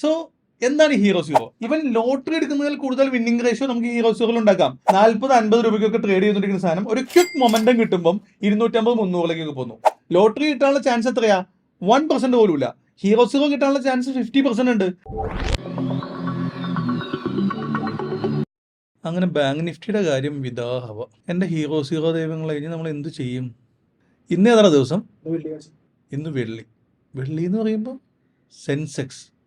So എന്താണ് hero zero ഇവൻ lottery എടുക്കുന്നതിൽ കൂടുതൽ വിന്നിംഗ് റേഷ്യോ നമുക്ക് ഹീറോ സീറോയിൽ ഉണ്ടാക്കാം. നാല്പത് അൻപത് രൂപയ്ക്കൊക്കെ ട്രേഡ് ചെയ്തുകൊണ്ടിരിക്കുന്ന സാധനം ഒരു ക്വിക്ക് മൊമെന്റം കിട്ടുമ്പോൾ ഇരുന്നൂറ്റമ്പത് മുന്നൂറിലേക്കൊക്കെ പോകുന്നു. ലോട്ടറി കിട്ടാനുള്ള ചാൻസ് എത്രയാ? വൺ പെർസെന്റ് പോലും ഇല്ല ഹീറോ സീറോ കിട്ടാനുള്ള ചാൻസ് ഫിഫ്റ്റി പെർസെന്റ് ഉണ്ട്. അങ്ങനെ ബാങ്ക് നിഫ്റ്റിയുടെ കാര്യം വിദാഹവ. എന്റെ ഹീറോ സീറോ ദൈവങ്ങൾ കഴിഞ്ഞ് നമ്മൾ എന്ത് ചെയ്യും? ഇന്ന് ഏതാണ് ദിവസം? ഇന്ന് വെള്ളി. വെള്ളി. എന്ന് പറയുമ്പോൾ സെൻസെക്സ്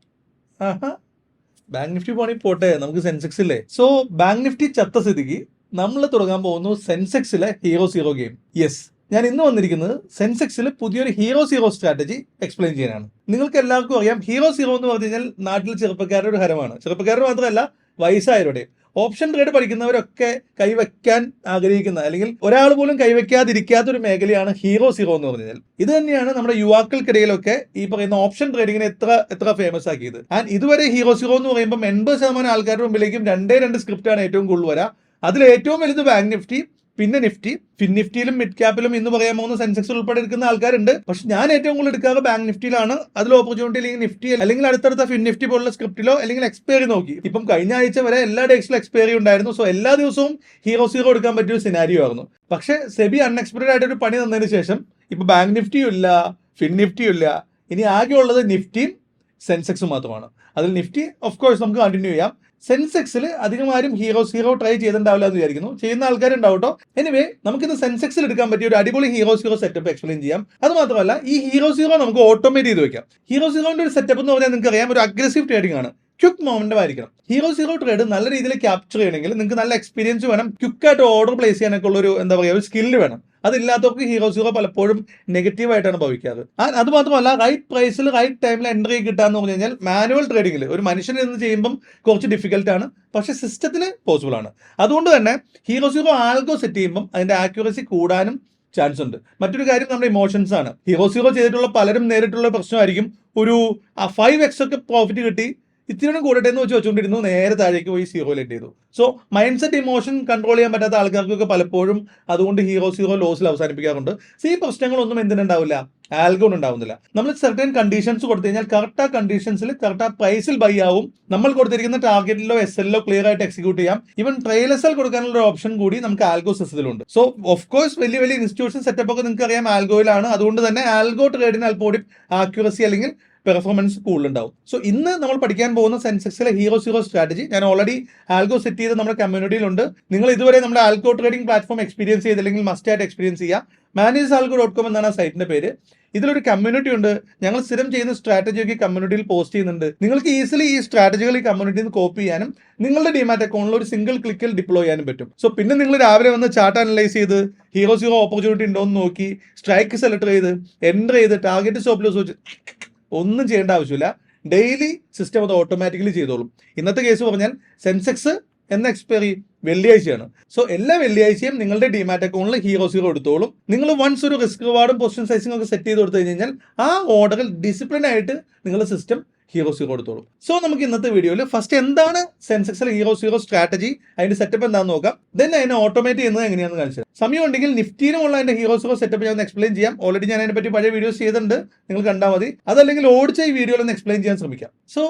ബാങ്ക് നിഫ്റ്റി പോണി പോട്ടെ നമുക്ക് സെൻസെക്സ് ഇല്ലേ? സോ ബാങ്ക് നിഫ്റ്റി ചത്ത സ്ഥിതിക്ക് നമ്മൾ തുടങ്ങാൻ പോകുന്നു സെൻസെക്സിലെ ഹീറോ സീറോ ഗെയിം യെസ് ഞാൻ ഇന്ന് വന്നിരിക്കുന്നത് സെൻസെക്സിൽ പുതിയൊരു ഹീറോ സീറോ സ്ട്രാറ്റജി എക്സ്പ്ലെയിൻ ചെയ്യാനാണ്. നിങ്ങൾക്ക് എല്ലാവർക്കും അറിയാം ഹീറോ സീറോ എന്ന് പറഞ്ഞു കഴിഞ്ഞാൽ നാട്ടിൽ ചെറുപ്പക്കാരുടെ ഒരു ഹരമാണ്. ചെറുപ്പക്കാരുടെ മാത്രമല്ല വയസ്സായവരുടെ ഓപ്ഷൻ ട്രേഡ് പഠിക്കുന്നവരൊക്കെ കൈവയ്ക്കാൻ ആഗ്രഹിക്കുന്ന അല്ലെങ്കിൽ ഒരാൾ പോലും കൈവയ്ക്കാതിരിക്കാത്ത ഒരു മേഖലയാണ് ഹീറോ സീറോ എന്ന് പറഞ്ഞാൽ ഇത് തന്നെയാണ് നമ്മുടെ യുവാക്കൾക്കിടയിലൊക്കെ ഈ പറയുന്ന ഓപ്ഷൻ ട്രേഡിങ്ങിനെ എത്ര എത്ര ഫേമസ് ആക്കിയത്. ആൻഡ് ഇതുവരെ ഹീറോ സീറോ എന്ന് പറയുമ്പോൾ എൺപത് ശതമാനം ആൾക്കാരുടെ മുമ്പിലേക്കും രണ്ടേ രണ്ട് സ്ക്രിപ്റ്റാണ് ഏറ്റവും കൂടുതൽ വരാം. അതിൽ ഏറ്റവും വലുത് ബാങ്ക് നിഫ്റ്റി പിന്നെ നിഫ്റ്റി ഫിൻ നിഫ്റ്റിയിലും മിഡ് ക്യാപ്പിലും എന്ന് പറയാൻ പോകുന്ന സെൻസെക്സ് ഉൾപ്പെടെ എടുക്കുന്ന ആൾക്കാരുണ്ട്. പക്ഷെ ഞാൻ ഏറ്റവും കൂടുതൽ എടുക്കാറ് ബാങ്ക് നിഫ്റ്റിയിലാണ്. അതിൽ ഓപ്പർച്യൂണിറ്റി അല്ലെങ്കിൽ നിഫ്റ്റി അല്ലെങ്കിൽ അടുത്തടുത്ത ഫിൻ നിഫ്റ്റി പോലുള്ള സ്ക്രിപ്റ്റിലോ അല്ലെങ്കിൽ എക്സ്പയറി നോക്കി. ഇപ്പം കഴിഞ്ഞ ആഴ്ച വരെ എല്ലാ ഡേക്സിലും എക്സ്പയറി ഉണ്ടായിരുന്നു. സോ എല്ലാ ദിവസവും ഹീറോ സീറോ എടുക്കാൻ പറ്റിയ ഒരു സിനാരിയോ ആയിരുന്നു. പക്ഷെ സെബി അൺഎക്സ്പെക്ടഡ് ആയിട്ട് ഒരു പണി തന്നതിന് ശേഷം ഇപ്പൊ ബാങ്ക് നിഫ്റ്റിയും ഇല്ല ഫിൻ നിഫ്റ്റിയും ഇല്ല. ഇനി ആകെ ഉള്ളത് നിഫ്റ്റിയും സെൻസെക്സും മാത്രമാണ്. അതിൽ നിഫ്റ്റി ഓഫ് കോഴ്സ് നമുക്ക് കണ്ടിന്യൂ ചെയ്യാം. സെൻസെക്സിൽ അധികം ആരും ഹീറോ ട്രൈ ചെയ്തിട്ടുണ്ടാവില്ല എന്ന് വിചാരിക്കുന്നു. ചെയ്യുന്ന ആൾക്കാരുണ്ടാവും കേട്ടോ എനിവേ നമുക്കിന്ന് സെൻസെക്സിൽ എടുക്കാൻ പറ്റിയ ഒരു അടിപൊളി ഹീറോ സീറോ സെറ്റപ്പ് എക്സ്പ്ലെയിൻ ചെയ്യാം. അത് മാത്രമല്ല ഈ ഹീറോ സീറോ നമുക്ക് ഓട്ടോമേറ്റ് ചെയ്ത് വെക്കാം. ഹീറോ സീറോന്റെ ഒരു സെറ്റപ്പ് എന്ന് പറഞ്ഞാൽ നിങ്ങൾക്ക് അറിയാം ഒരു അഗ്രസീവ് ട്രേഡിംഗ് ആണ്. ക്വിക്ക് മൊമെന്റം ആയിരിക്കണം ഹീറോ സീറോ ട്രേഡ് നല്ല രീതിയിൽ ക്യാപ്ചർ ചെയ്യണമെങ്കിൽ നിങ്ങൾക്ക് നല്ല എക്സ്പീരിയൻസ് വേണം. ക്വിക്കായിട്ട് ഓർഡർ പ്ലേസ് ചെയ്യാനൊക്കെ ഉള്ള ഒരു എന്താ പറയുക ഒരു സ്കില്ല് വേണം. അതില്ലാത്തവർക്ക് ഹീറോ സീറോ പലപ്പോഴും നെഗറ്റീവായിട്ടാണ് ഭവിക്കാറ്. അത് മാത്രമല്ല റൈറ്റ് പ്രൈസിൽ റൈറ്റ് ടൈമിൽ എൻട്രി കിട്ടാന്ന് പറഞ്ഞു കഴിഞ്ഞാൽ മാനുവൽ ട്രേഡിങ്ങിൽ ഒരു മനുഷ്യൻ എന്ന് ചെയ്യുമ്പം കുറച്ച് ഡിഫിക്കൽട്ട് ആണ്. പക്ഷേ സിസ്റ്റത്തിന് പോസിബിൾ ആണ്. അതുകൊണ്ട് തന്നെ ഹീറോ സീറോ ആൽഗോ സെറ്റ് ചെയ്യുമ്പം അതിന്റെ ആക്യുറസി കൂടാനും ചാൻസ് ഉണ്ട്. മറ്റൊരു കാര്യം നമ്മുടെ ഇമോഷൻസ് ആണ്. ഹീറോ സീറോ ചെയ്തിട്ടുള്ള പലരും നേരിട്ടുള്ള പ്രശ്നമായിരിക്കും. ഒരു ഫൈവ് എക്സ് ഒക്കെ പ്രോഫിറ്റ് കിട്ടി ഇത്തിരി കൂടട്ടെ എന്ന് വെച്ച് വെച്ചുകൊണ്ടിരുന്നു നേരെ താഴേക്ക് പോയി സീറോ ലെറ്റ് ചെയ്തു. So mind set emotion control ചെയ്യാൻ പറ്റാത്ത ആൾക്കാർക്കൊക്കെ പലപ്പോഴും അതുകൊണ്ട് ഹീറോ സീറോ ലോസിൽ അവസാനിപ്പിക്കാറുണ്ട്. സോ ഈ പ്രശ്നങ്ങളൊന്നും എന്തിനുണ്ടാവില്ല? ആൽഗോൺ ഉണ്ടാവുന്നില്ല. നമ്മൾ സെർട്ടൻ കണ്ടീഷൻസ് കൊടുത്തു കഴിഞ്ഞാൽ കറക്റ്റ് ആ കണ്ടീഷൻസിൽ കറക്റ്റ് ആ പ്രൈസിൽ ബൈ ആവും. നമ്മൾ കൊടുത്തിരിക്കുന്ന ടാർഗറ്റിലോ എസ് എല്ലോ ക്ലിയർ ആയിട്ട് എക്സിക്യൂട്ട് ചെയ്യാം. ഇവൻ ട്രെയിൽ എസ് കൊടുക്കാനുള്ള ഒരു ഓപ്ഷൻ കൂടി നമുക്ക് ആൽഗോ സിസ്റ്റത്തിലുണ്ട് സോ ഓഫ് കോഴ്സ് വലിയ വലിയ ഇൻസ്റ്റിറ്റ്യൂഷൻ സെറ്റപ്പ് ഒക്കെ നിങ്ങൾക്ക് അറിയാം ആൽഗോയിലാണ് അതുകൊണ്ട് തന്നെ ആൽഗോ ട്രേഡിന് അല്പോടി ആക്യുറസി അല്ലെങ്കിൽ പെർഫോമൻസ് കൂടുതലുണ്ടാവും. സോ ഇന്ന് നമ്മൾ പഠിക്കാൻ പോകുന്ന സെൻസെക്സിലെ ഹീറോ സീറോ സ്ട്രാറ്റജി ഞാൻ ഓൾറെഡി ആൽഗോ സെറ്റ് ചെയ്ത് നമ്മുടെ കമ്മ്യൂണിറ്റിയിലുണ്ട് നിങ്ങൾ ഇതുവരെ നമ്മുടെ ആൽഗോ ട്രേഡിംഗ് പ്ലാറ്റ്ഫോം എക്സ്പീരിയൻസ് ചെയ്തില്ലെങ്കിൽ മസ്റ്റ് ആയിട്ട് എക്സ്പീരിയൻസ് ചെയ്യുക. മാനേജ് ആൽഗോ ഡോട്ട് കോം എന്നാണ് ആ സൈറ്റിന്റെ പേര്. ഇതിലൊരു കമ്മ്യൂണിറ്റി ഉണ്ട്. ഞങ്ങൾ സ്ഥിരം ചെയ്യുന്ന സ്ട്രാറ്റജിയൊക്കെ കമ്മ്യൂണിറ്റിയിൽ പോസ്റ്റ് ചെയ്യുന്നുണ്ട്. നിങ്ങൾക്ക് ഈസിലി ഈ സ്ട്രാറ്റജികൾ ഈ കമ്മ്യൂണിറ്റിയിൽ നിന്ന് കോപ്പി ചെയ്യാനും നിങ്ങളുടെ ഡിമാറ്റ് അക്കൗണ്ടിൽ ഒരു സിംഗിൾ ക്ലിക്കിൽ ഡിപ്ലോയ് ചെയ്യാനും പറ്റും. സോ പിന്നെ നിങ്ങൾ രാവിലെ വന്ന് ചാർട്ട് അനലൈസ് ചെയ്ത് ഹീറോ സീറോ ഓപ്പർച്യൂണിറ്റി ഉണ്ടോ എന്ന് നോക്കി സ്ട്രൈക്ക് സെലക്ട് ചെയ്ത് എന്റർ ചെയ്ത് ടാർഗറ്റ് സ്റ്റോപ്പ് ലോസ് വെച്ച് ഒന്നും ചെയ്യേണ്ട ആവശ്യമില്ല. ഡെയിലി സിസ്റ്റം അത് ഓട്ടോമാറ്റിക്കലി ചെയ്തോളും. ഇന്നത്തെ കേസ് പറഞ്ഞാൽ സെൻസെക്സ് എന്ന എക്സ്പയറി വെള്ളിയാഴ്ചയാണ്. സോ എല്ലാ വെള്ളിയാഴ്ചയും നിങ്ങളുടെ ഡിമാറ്റ് അക്കൗണ്ടിൽ ഹീറോ സീറോ എടുത്തോളും. നിങ്ങൾ വൺസ് ഒരു റിസ്ക് റിവാർഡും പൊസിഷൻ സൈസിംഗ് ഒക്കെ സെറ്റ് ചെയ്ത് കൊടുത്തു കഴിഞ്ഞാൽ ആ ഓർഡറിൽ ഡിസിപ്ലിൻ ആയിട്ട് നിങ്ങളുടെ സിസ്റ്റം ഹീറോ സീറോ എടുത്തോളും സോ നമുക്ക് ഇന്നത്തെ വീഡിയോയിൽ ഫസ്റ്റ് എന്താണ് സെൻസെക്സിൽ ഹീറോ സീറോ സ്ട്രാറ്റജി അതിന്റെ സെറ്റപ്പ് എന്താണെന്ന് നോക്കാം. ദെൻ അതിനെ ഓട്ടോമേറ്റ് ചെയ്യുന്നത് എങ്ങനെയാണെന്ന് കാണിച്ചത്. സമയം ഉണ്ടെങ്കിൽ നിഫ്റ്റിയിലുമുള്ള അതിന്റെ ഹീറോ സീറോ സെറ്റപ്പ് ഞാൻ എക്സ്പ്ലെയിൻ ചെയ്യാം. ഓൾറെഡി ഞാൻ അതിനെ പറ്റി പഴയ വീഡിയോസ് ചെയ്തിട്ടുണ്ട്. നിങ്ങൾ കണ്ടാൽ മതി. അതല്ലെങ്കിൽ ഓടിച്ച ഈ വീഡിയോയിൽ ഒന്ന് എക്സ്പ്ലെയിൻ ചെയ്യാൻ ശ്രമിക്കാം. സോ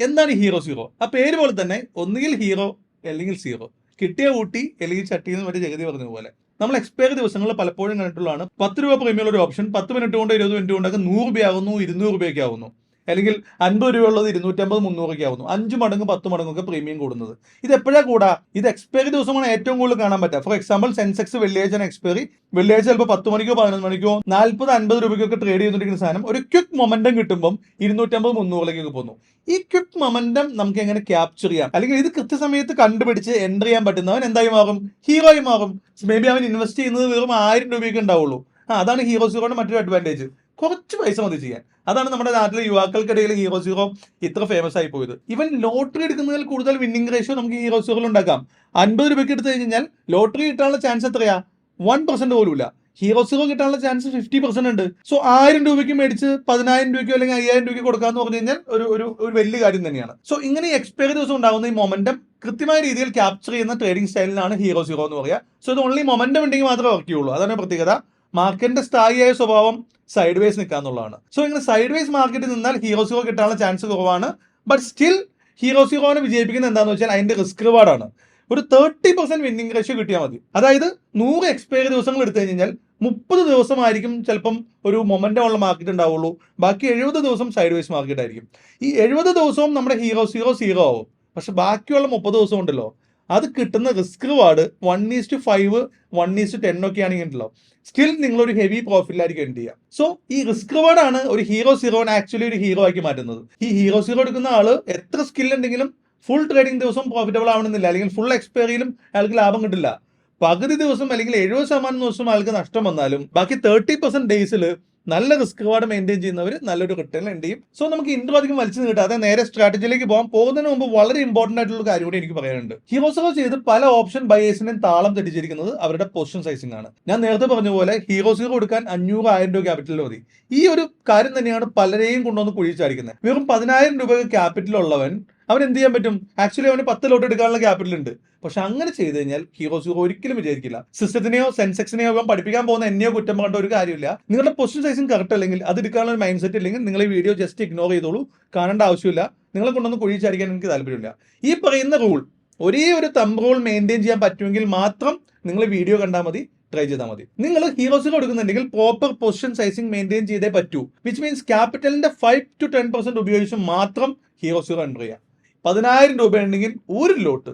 എന്താണ് ഹീറോ സീറോ ആ പേര് പോലെ തന്നെ ഒന്നുകിൽ ഹീറോ അല്ലെങ്കിൽ സീറോ കിട്ടിയ ഊട്ടി അല്ലെങ്കിൽ ചട്ടി എന്ന് മറ്റേ ജഗതി പറഞ്ഞ പോലെ. നമ്മൾ എക്സ്പയർ ദിവസങ്ങളിൽ പലപ്പോഴും കണ്ടിട്ടുള്ളതാണ് പത്ത് രൂപ പ്രീമിയം ഒരു ഓപ്ഷൻ പത്ത് മിനിറ്റ് കൊണ്ട് ഇരുപത് മിനിറ്റ് കൊണ്ടൊക്കെ നൂറ് രൂപയാകുന്നു ഇരുന്നൂറ് രൂപയൊക്കെ ആവുന്നു. അല്ലെങ്കിൽ അൻപത് രൂപ ഉള്ളത് ഇരുന്നൂറ്റമ്പത് മുന്നൂറൊക്കെ ആവുന്നു. അഞ്ച് മടങ്ങ് പത്ത് മടങ്ങൊക്കെ പ്രീമിയം കൂടുന്നത്. ഇത് എപ്പോഴാണ് കൂടാ? ഇത് എക്സ്പയറി ദിവസമാണ് ഏറ്റവും കൂടുതൽ കാണാൻ പറ്റുക. ഫോർ എക്സാമ്പിൾ സെൻസെക്സ് വെള്ളിയാഴ്ച എക്സ്പയറി വെള്ളിയാഴ്ച ചിലപ്പോൾ പത്ത് മണിക്കോ പതിനൊന്ന് മണിക്കോ നാൽപ്പത് അൻപത് രൂപയ്ക്കൊക്കെ ട്രേഡ് ചെയ്തുകൊണ്ടിരിക്കുന്ന സാധനം ഒരു ക്വിക്ക് മൊമെന്റം കിട്ടുമ്പം ഇരുന്നൂറ്റമ്പത് മുന്നൂറിലേക്കൊക്കെ പോകുന്നു. ഈ ക്വിക്ക് മൊമെന്റം നമുക്ക് എങ്ങനെ ക്യാപ്ചർ ചെയ്യാം? അല്ലെങ്കിൽ ഇത് കൃത്യസമയത്ത് കണ്ടുപിടിച്ച് എന്റർ ചെയ്യാൻ പറ്റുന്നവൻ എന്തായി മാറും? ഹീറോയി മാറും. മേ ബി അവൻ ഇൻവെസ്റ്റ് ചെയ്യുന്നത് വെറും ആയിരം രൂപയൊക്കെ ഉണ്ടാവുള്ളൂ. ആ അതാണ് ഹീറോ സീറോയുടെ മറ്റൊരു അഡ്വാന്റേജ് കുറച്ച് പൈസ മതി ചെയ്യാൻ. അതാണ് നമ്മുടെ നാട്ടിലെ യുവാക്കൾക്കിടയിൽ ഹീറോ സീറോ ഇത്ര ഫേമസ് ആയി പോയത്. ഇവൻ ലോട്ടറി എടുക്കുന്നതിൽ കൂടുതൽ വിന്നിംഗ് റേഷ്യോ നമുക്ക് ഹീറോ സീറോയിൽ ഉണ്ടാക്കാം. അൻപത് രൂപയ്ക്ക് എടുത്തു കഴിഞ്ഞാൽ ലോട്ടറി കിട്ടാനുള്ള ചാൻസ് എത്രയാ? വൺ പെർസെന്റ് പോലും ഇല്ല ഹീറോ സീറോ കിട്ടാനുള്ള ചാൻസ് ഫിഫ്റ്റി പെർസെന്റ് ഉണ്ട്. സോ ആയിരം രൂപയ്ക്ക് മേടിച്ച് പതിനായിരം രൂപയ്ക്കോ അല്ലെങ്കിൽ അയ്യായിരം രൂപയ്ക്ക് കൊടുക്കാന്ന് പറഞ്ഞു കഴിഞ്ഞാൽ ഒരു ഒരു ഒരു വലിയ കാര്യം തന്നെയാണ്. സോ ഇങ്ങനെ എക്സ്പയറി ദിവസം ഉണ്ടാകുന്ന ഈ മൊമെന്റം കൃത്യമായ രീതിയിൽ ക്യാപ്ചർ ചെയ്യുന്ന ട്രേഡിംഗ് സ്റ്റൈലിനാണ് ഹീറോ സീറോ എന്ന് പറയുക. സോ ഇത് ഓൺലി മൊമെന്റം ഉണ്ടെങ്കിൽ മാത്രമേ വർക്ക് ചെയ്യുള്ളൂ. അതാണ് പ്രത്യേകത. മാർക്കറ്റിന്റെ സ്ഥായിയായ സ്വഭാവം സൈഡ് വേസ് നിൽക്കുക എന്നുള്ളതാണ്. സോ ഇങ്ങനെ സൈഡ് വേസ് മാർക്കറ്റിൽ നിന്നാൽ ഹീറോ സീറോ കിട്ടാനുള്ള ചാൻസ് കുറവാണ്. ബട്ട് സ്റ്റിൽ ഹീറോ സീറോനെ വിജയിപ്പിക്കുന്നത് എന്താണെന്ന് വെച്ചാൽ അതിന്റെ റിസ്ക് റിവാർഡാണ് ഒരു തേർട്ടി പെർസെന്റ് വിന്നിംഗ് റേഷ്യോ കിട്ടിയാൽ മതി. അതായത് നൂറ് എക്സ്പയറി ദിവസങ്ങൾ എടുത്തു കഴിഞ്ഞാൽ മുപ്പത് ദിവസമായിരിക്കും ചിലപ്പം ഒരു മൊമെന്റം ഉള്ള മാർക്കറ്റ് ഉണ്ടാവുള്ളൂ. ബാക്കി എഴുപത് ദിവസം സൈഡ് വൈസ് മാർക്കറ്റ് ആയിരിക്കും. ഈ എഴുപത് ദിവസവും നമ്മുടെ ഹീറോ സീറോ സീറോ ആവും. പക്ഷെ ബാക്കിയുള്ള മുപ്പത് ദിവസം ഉണ്ടല്ലോ. അത് കിട്ടുന്ന risk reward one is to five one is to ten ഒക്കെ ആണെങ്കിൽ ഉണ്ടല്ലോ. സ്റ്റിൽ നിങ്ങൾ ഒരു ഹെവി പ്രോഫിറ്റിലായിരിക്കും എൻഡ് ചെയ്യുക. സോ ഈ റിസ്ക് റിവാർഡ് ആണ് ഒരു ഹീറോ സീറോനെ ആക്ച്വലി ഒരു ഹീറോ ആക്കി മാറ്റുന്നത്. ഈ ഹീറോ സീറോ എടുക്കുന്ന ആൾ എത്ര സ്കിൽ ഉണ്ടെങ്കിലും ഫുൾ ട്രേഡിംഗ് ദിവസം പ്രോഫിറ്റബിൾ ആവണമെന്നില്ല. അല്ലെങ്കിൽ ഫുൾ എക്സ്പയറിയിലും അയാൾക്ക് ലാഭം കിട്ടില്ല. പകുതി ദിവസം അല്ലെങ്കിൽ എഴുപത് ശതമാനം ദിവസം അയാൾക്ക് നഷ്ടം വന്നാലും ബാക്കി തേർട്ടി പെർസെന്റ് ഡേയ്സിൽ നല്ല റിസ്ക് റിവാർഡ് മെയിന്റെയിൻ ചെയ്യുന്നവർ നല്ലൊരു റിട്ടേൺ എൻഡ് ചെയ്യും സോ നമുക്ക് ഇൻട്രോ അധികം വലിച്ചു നീട്ടാതെ നേരെ സ്ട്രാറ്റജിയിലേക്ക് പോകാം. പോകുന്നതിന് മുമ്പ് വളരെ ഇമ്പോർട്ടന്റ് ആയിട്ടുള്ള കാര്യം കൂടി എനിക്ക് പറയാനുണ്ട്. ഹീറോസോ ചെയ്ത് പല ഓപ്ഷൻ ബയേഴ്സിനെയും താളം തെറ്റിച്ചിരിക്കുന്നത് അവരുടെ പൊസിഷൻ സൈസിംഗ് ആണ്. ഞാൻ നേരത്തെ പറഞ്ഞ പോലെ ഹീറോ സീറോ കൊടുക്കാൻ അഞ്ഞൂറ് ആയിരം രൂപ ക്യാപിറ്റൽ മതി. ഈ ഒരു കാര്യം തന്നെയാണ് പലരെയും കൊണ്ടുവന്ന് കുഴിച്ചടിക്കുന്നത്. വെറും പതിനായിരം രൂപ ക്യാപിറ്റൽ ഉള്ളവൻ അവൻ എന്ത് ചെയ്യാൻ പറ്റും? ആക്ച്വലി അവന് പത്ത് ലോട്ട് എടുക്കാനുള്ള ക്യാപിറ്റൽ ഉണ്ട് പക്ഷെ അങ്ങനെ ചെയ്തു കഴിഞ്ഞാൽ ഹീറോ സീറോ ഒരിക്കലും വിചാരിക്കില്ല സിസ്റ്റത്തിനെയോ സെൻസെക്സിനെയോ അവൻ പഠിപ്പിക്കാൻ പോകുന്ന എന്നെയോ കുറ്റം കണ്ട ഒരു കാര്യമില്ല. നിങ്ങളുടെ പൊസിഷൻ സൈസും കറക്റ്റ് അല്ലെങ്കിൽ അത് എടുക്കാനുള്ള മൈൻഡ് സെറ്റ് ഇല്ലെങ്കിൽ നിങ്ങൾ ഈ വീഡിയോ ജസ്റ്റ് ഇഗ്നോർ ചെയ്തോളൂ. കാണേണ്ട ആവശ്യമില്ല. നിങ്ങളെ കൊണ്ടൊന്ന് കുഴിച്ചായിരിക്കാൻ എനിക്ക് താല്പര്യമില്ല. ഈ പറയുന്ന റൂൾ ഒരേ ഒരു തമ്പ് റൂൾ മെയിന്റെയിൻ ചെയ്യാൻ പറ്റുമെങ്കിൽ മാത്രം നിങ്ങൾ വീഡിയോ കണ്ടാൽ മതി ട്രൈ ചെയ്താൽ മതി. നിങ്ങൾ ഹീറോസിന് കൊടുക്കുന്നുണ്ടെങ്കിൽ പ്രോപ്പർ പൊസിഷൻ സൈസിങ് മെയിന്റെയിൻ ചെയ്തേ പറ്റൂ. വിച്ച് മീൻസ് ക്യാപിറ്റലിന്റെ ഫൈവ് ടു ടെൻ പെർസെന്റ് ഉപയോഗിച്ച് മാത്രം ഹീറോസ് എന്റർ ചെയ്യാം പതിനായിരം രൂപ ഉണ്ടെങ്കിൽ ഒരു ലോട്ട്.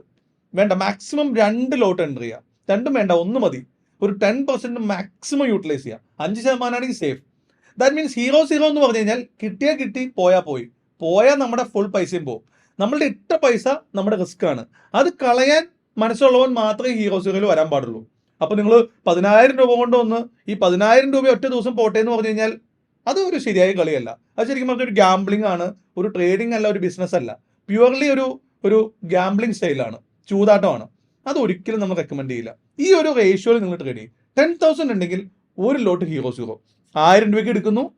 വേണ്ട മാക്സിമം രണ്ട് ലോട്ട് എന്റർ ചെയ്യാം. രണ്ടും വേണ്ട ഒന്ന് മതി. ഒരു ടെൻ പെർസെന്റ് മാക്സിമം യൂട്ടിലൈസ് ചെയ്യാം. അഞ്ച് ശതമാനമാണെങ്കിൽ safe that means hero zero എന്ന് പറഞ്ഞു കഴിഞ്ഞാൽ കിട്ടിയാൽ കിട്ടി പോയാൽ പോയി. പോയാൽ നമ്മുടെ ഫുൾ പൈസയും പോകും നമ്മളുടെ ഇട്ട പൈസ നമ്മുടെ റിസ്ക് ആണ്. അത് കളയാൻ മനസ്സുള്ളവൻ മാത്രമേ ഹീറോ സീറോയിൽ വരാൻ പാടുള്ളൂ. അപ്പോൾ നിങ്ങൾ പതിനായിരം രൂപ കൊണ്ട് ഒന്ന് ഈ പതിനായിരം രൂപ ഒറ്റ ദിവസം പോട്ടെ എന്ന് പറഞ്ഞു കഴിഞ്ഞാൽ അത് ഒരു ശരിയായ കളിയല്ല. അത് ശരിക്കും പറഞ്ഞാൽ ഒരു ഗാംബ്ലിംഗ് ആണ്. ഒരു ട്രേഡിംഗ് അല്ല ഒരു ബിസിനസ് അല്ല. പ്യുവർലി ഒരു ഒരു ഗാംബ്ലിംഗ് സ്റ്റൈലാണ് ചൂതാട്ടമാണ്. അത് ഒരിക്കലും നമ്മൾ റെക്കമെൻഡ് ചെയ്യില്ല. ഈ ഒരു റേഷ്യോയിൽ നിങ്ങൾ ട്രേഡ് ചെയ്യും ടെൻ തൗസൻഡ് ഉണ്ടെങ്കിൽ ഒരു ലോട്ട് ഹീറോ സീറോ ആയിരം രൂപയ്ക്ക് എടുക്കുന്നു.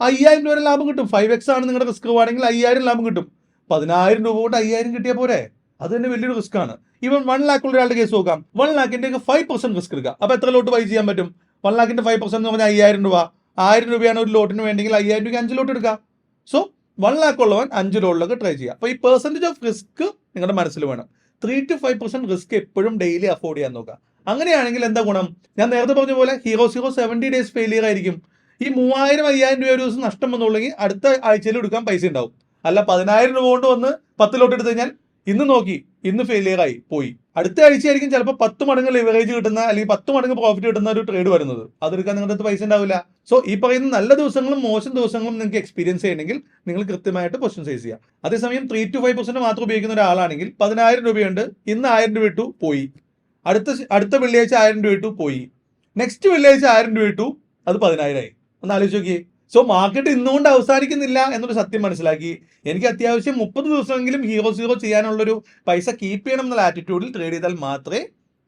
അയ്യായിരം രൂപ ലാഭം കിട്ടും. ഫൈവ് എക്സ് ആണ് നിങ്ങളുടെ റിസ്ക് ആണെങ്കിൽ അയ്യായിരം ലാഭം കിട്ടും. പതിനായിരം രൂപ കൊണ്ട് അയ്യായിരം കിട്ടിയാൽ പോരെ? അത് തന്നെ വലിയൊരു റിസ്ക് ആണ്. ഇവൻ വൺ ലാക്ക് ഉള്ള ഒരാളുടെ കേസ് നോക്കാം. വൺ ലാക്കിന്റെ ഫൈവ് പെർസെന്റ് റിസ്ക് എടുക്കുക. അപ്പൊ എത്ര ലോട്ട് ബൈ ചെയ്യാൻ പറ്റും? വൺ ലാക്കിന്റെ ഫൈവ് പെർസെന്റ് എന്ന് പറഞ്ഞാൽ അയ്യായിരം രൂപ. ആയിരം രൂപയാണ് ഒരു ലോട്ടിന് വേണ്ടെങ്കിൽ അയ്യായിരം രൂപയ്ക്ക് അഞ്ച് ലോട്ട് എടുക്കുക. സോ വൺ ലാക്ക് ഉള്ളവൻ അഞ്ച് ലോണിലൊക്കെ ട്രൈ ചെയ്യുക അപ്പോൾ ഈ പെർസെന്റേജ് ഓഫ് റിസ്ക് നിങ്ങളുടെ മനസ്സിൽ വേണം. Three to five percent risk എപ്പോഴും ഡെയിലി അഫോർഡ് ചെയ്യാൻ നോക്കുക. അങ്ങനെയാണെങ്കിൽ എന്താ ഗുണം? ഞാൻ നേരത്തെ പറഞ്ഞ പോലെ hero zero seventy days failure ആയിരിക്കും. ഈ മൂവായിരം അയ്യായിരം രൂപ ഒരു ദിവസം നഷ്ടം വന്നുള്ളെങ്കിൽ അടുത്ത ആഴ്ചയിൽ എടുക്കാൻ പൈസ ഉണ്ടാവും. അല്ല പതിനായിരം രൂപ കൊണ്ട് വന്ന് പത്ത് ലോട്ട് എടുത്തു കഴിഞ്ഞാൽ ഇന്ന് നോക്കി ഇന്ന് ഫെയിലിയർ ആയി പോയി. അടുത്ത ആഴ്ചയായിരിക്കും ചിലപ്പോൾ പത്ത് മടങ്ങ് ലിവറേജ് കിട്ടുന്ന അല്ലെങ്കിൽ പത്ത് മടങ്ങ് പ്രോഫിറ്റ് കിട്ടുന്ന ഒരു ട്രേഡ് വരുന്നത്. അതെടുക്കാൻ നിങ്ങളുടെ അടുത്ത് പൈസ ഉണ്ടാവില്ല. സോ ഈ പറയുന്ന നല്ല ദിവസങ്ങളും മോശം ദിവസങ്ങളും നിങ്ങൾക്ക് എക്സ്പീരിയൻസ് ചെയ്യണമെങ്കിൽ നിങ്ങൾ കൃത്യമായിട്ട് പൊസിഷൻ സൈസ് ചെയ്യുക. അതേസമയം ത്രീ ടു ഫൈവ് പെർസെന്റ് മാത്രം ഉപയോഗിക്കുന്ന ഒരാളാണെങ്കിൽ പതിനായിരം രൂപയുണ്ട് ഇന്ന് ആയിരം രൂപ ഇട്ടു പോയി. അടുത്ത അടുത്ത വെള്ളിയാഴ്ച ആയിരം രൂപ ഇട്ടു പോയി. നെക്സ്റ്റ് വെള്ളിയാഴ്ച ആയിരം രൂപ ഇട്ടു അത് പതിനായിരമായി ഒന്ന് ആലോചിച്ച് നോക്കിയേ. സോ മാർക്കറ്റ് ഇന്നുകൊണ്ട് അവസാനിക്കുന്നില്ല എന്നൊരു സത്യം മനസ്സിലാക്കി. എനിക്ക് അത്യാവശ്യം മുപ്പത് ദിവസമെങ്കിലും ഹീറോ സീറോ ചെയ്യാനുള്ളൊരു പൈസ കീപ്പ് ചെയ്യണം എന്നുള്ള ആറ്റിറ്റ്യൂഡിൽ ട്രേഡ് ചെയ്താൽ മാത്രമേ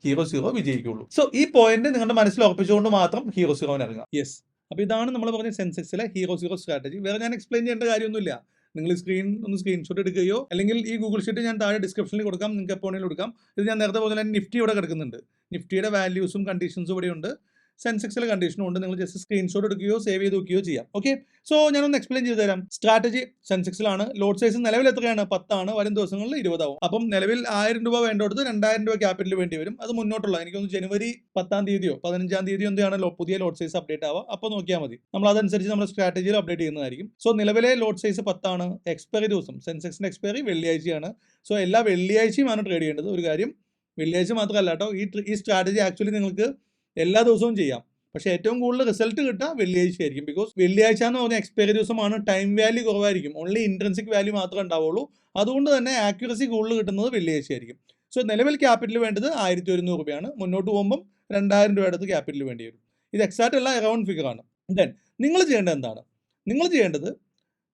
ഹീറോ സീറോ വിജയിക്കുള്ളൂ. സോ ഈ പോയിന്റ് നിങ്ങളുടെ മനസ്സിൽ ഉറപ്പിച്ചുകൊണ്ട് മാത്രം ഹീറോ സീറോന് ഇറങ്ങാം യെസ് അപ്പോൾ ഇതാണ് നമ്മൾ പറഞ്ഞ സെൻസെക്സിലെ ഹീറോ സീറോ സ്ട്രാറ്റജി വേറെ ഞാൻ എക്സ്പ്ലെയിൻ ചെയ്യേണ്ട കാര്യമൊന്നുമില്ല. നിങ്ങൾ സ്ക്രീൻ ഒന്ന് സ്ക്രീൻഷോട്ട് എടുക്കുകയോ അല്ലെങ്കിൽ ഈ ഗൂഗിൾ ഷീറ്റ് ഞാൻ താഴെ ഡിസ്ക്രിപ്ഷനിൽ കൊടുക്കാം നിങ്ങൾക്ക് എപ്പോഴെങ്കിലും കൊടുക്കാം ഇത് ഞാൻ നേരത്തെ പറഞ്ഞ നിഫ്റ്റി ഇവിടെ കിടക്കുന്നുണ്ട്. നിഫ്റ്റിയുടെ വാല്യൂസും കണ്ടീഷൻസും ഇവിടെ ഉണ്ട് സെൻസെക്സിലെ കണ്ടീഷനും ഉണ്ട്. നിങ്ങൾ ജസ്റ്റ് സ്ക്രീൻഷോട്ട് എടുക്കുകയോ സേവ് ചെയ്ത് വെക്കുകയോ ചെയ്യാം. ഓക്കെ സോ ഞാനൊന്ന് എക്സ്പ്ലെയിൻ ചെയ്തു തരാം. സ്ട്രാറ്റജി സെൻസെക്സിലാണ് ലോഡ് സൈസ് നിലവിൽ എത്രയാണ്? പത്താണ്. വരും ദിവസങ്ങളിൽ ഇരുപതാവും. അപ്പം നിലവിൽ ആയിരം രൂപ വേണ്ടടുത്ത് രണ്ടായിരം രൂപ ക്യാപിറ്റൽ വേണ്ടി വരും. അത് മുന്നോട്ടുള്ള എനിക്കൊന്ന് ജനുവരി പത്താം തീയതിയോ പതിനഞ്ചാം തീയതിയോ എന്താണ് പുതിയ ലോഡ് സൈസ് അപ്ഡേറ്റ് ആവുക. അപ്പോൾ നോക്കിയാൽ മതി. നമ്മൾ അതനുസരിച്ച് നമ്മുടെ സ്ട്രാറ്റജിയിൽ അപ്ഡേറ്റ് ചെയ്യുന്നതായിരിക്കും. സോ നിലവിലെ ലോഡ് സൈസ് പത്താണ്. എക്സ്പയറി ദിവസം. സെൻസെക്സിന്റെ എക്സ്പയറി വെള്ളിയാഴ്ചയാണ്. സോ എല്ലാ വെള്ളിയാഴ്ചയുമാണ് ട്രേഡ് ചെയ്യേണ്ടത്. ഒരു കാര്യം വെള്ളിയാഴ്ച മാത്രമല്ല കേട്ടോ. ഈ ഈ സ്ട്രാറ്റജി ആക്ച്വലി നിങ്ങൾക്ക് എല്ലാ ദിവസവും ചെയ്യാം. പക്ഷേ ഏറ്റവും കൂടുതൽ റിസൾട്ട് കിട്ടുക വെള്ളിയാഴ്ച ആയിരിക്കും. ബിക്കോസ് വെള്ളിയാഴ്ച എന്ന് പറഞ്ഞാൽ എക്സ്പയറി ദിവസമാണ് ടൈം വാല്യൂ കുറവായിരിക്കും. ഓൺലി ഇൻട്രൻസിക് വാല്യൂ മാത്രമേ ഉണ്ടാവുള്ളൂ. അതുകൊണ്ട് തന്നെ ആക്യുറസി കൂടുതൽ കിട്ടുന്നത് വെള്ളിയാഴ്ച ആയിരിക്കും. സോ നിലവിൽ ക്യാപിറ്റൽ വേണ്ടത് ആയിരത്തി ഒരുന്നൂറ് രൂപയാണ്. മുന്നോട്ട് പോകുമ്പം രണ്ടായിരം രൂപ അടുത്ത് ക്യാപിറ്റൽ വേണ്ടി വരും. ഇത് എക്സാക്റ്റ് അല്ല അറൗണ്ട് ഫിഗർ ആണ്. ദെൻ നിങ്ങൾ ചെയ്യേണ്ടത് എന്താണ്? നിങ്ങൾ ചെയ്യേണ്ടത്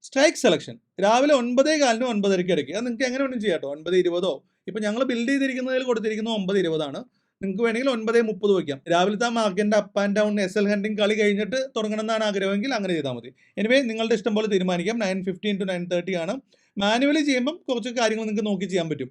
സ്ട്രൈക്ക് സെലക്ഷൻ രാവിലെ ഒൻപതേ കാലിനും ഒൻപതരയ്ക്ക് ഇടയ്ക്ക്. അത് നിങ്ങൾക്ക് എങ്ങനെ വേണമെങ്കിലും ചെയ്യാം കേട്ടോ. ഒൻപത് ഇരുപതോ. ഇപ്പം ഞങ്ങൾ ബിൽഡ് ചെയ്തിരിക്കുന്നതിൽ കൊടുത്തിരിക്കുന്നത് ഒമ്പത് ഇരുപതാണ്. നിങ്ങൾക്ക് വേണമെങ്കിൽ ഒൻപത് മുപ്പത് വയ്ക്കാം. രാവിലത്തെ ആ മാർക്കറ്റിന്റെ up and down S L hunting കളി കഴിഞ്ഞിട്ട് തുടങ്ങണം എന്നാണ് ആഗ്രഹമെങ്കിൽ അങ്ങനെ ചെയ്താൽ മതി. എനിവേ നിങ്ങളുടെ ഇഷ്ടം പോലെ തീരുമാനിക്കാം. Nine fifteen to nine thirty ആണ്. മാനുവലി ചെയ്യുമ്പം കുറച്ച് കാര്യങ്ങൾ നിങ്ങൾക്ക് നോക്കി ചെയ്യാൻ പറ്റും.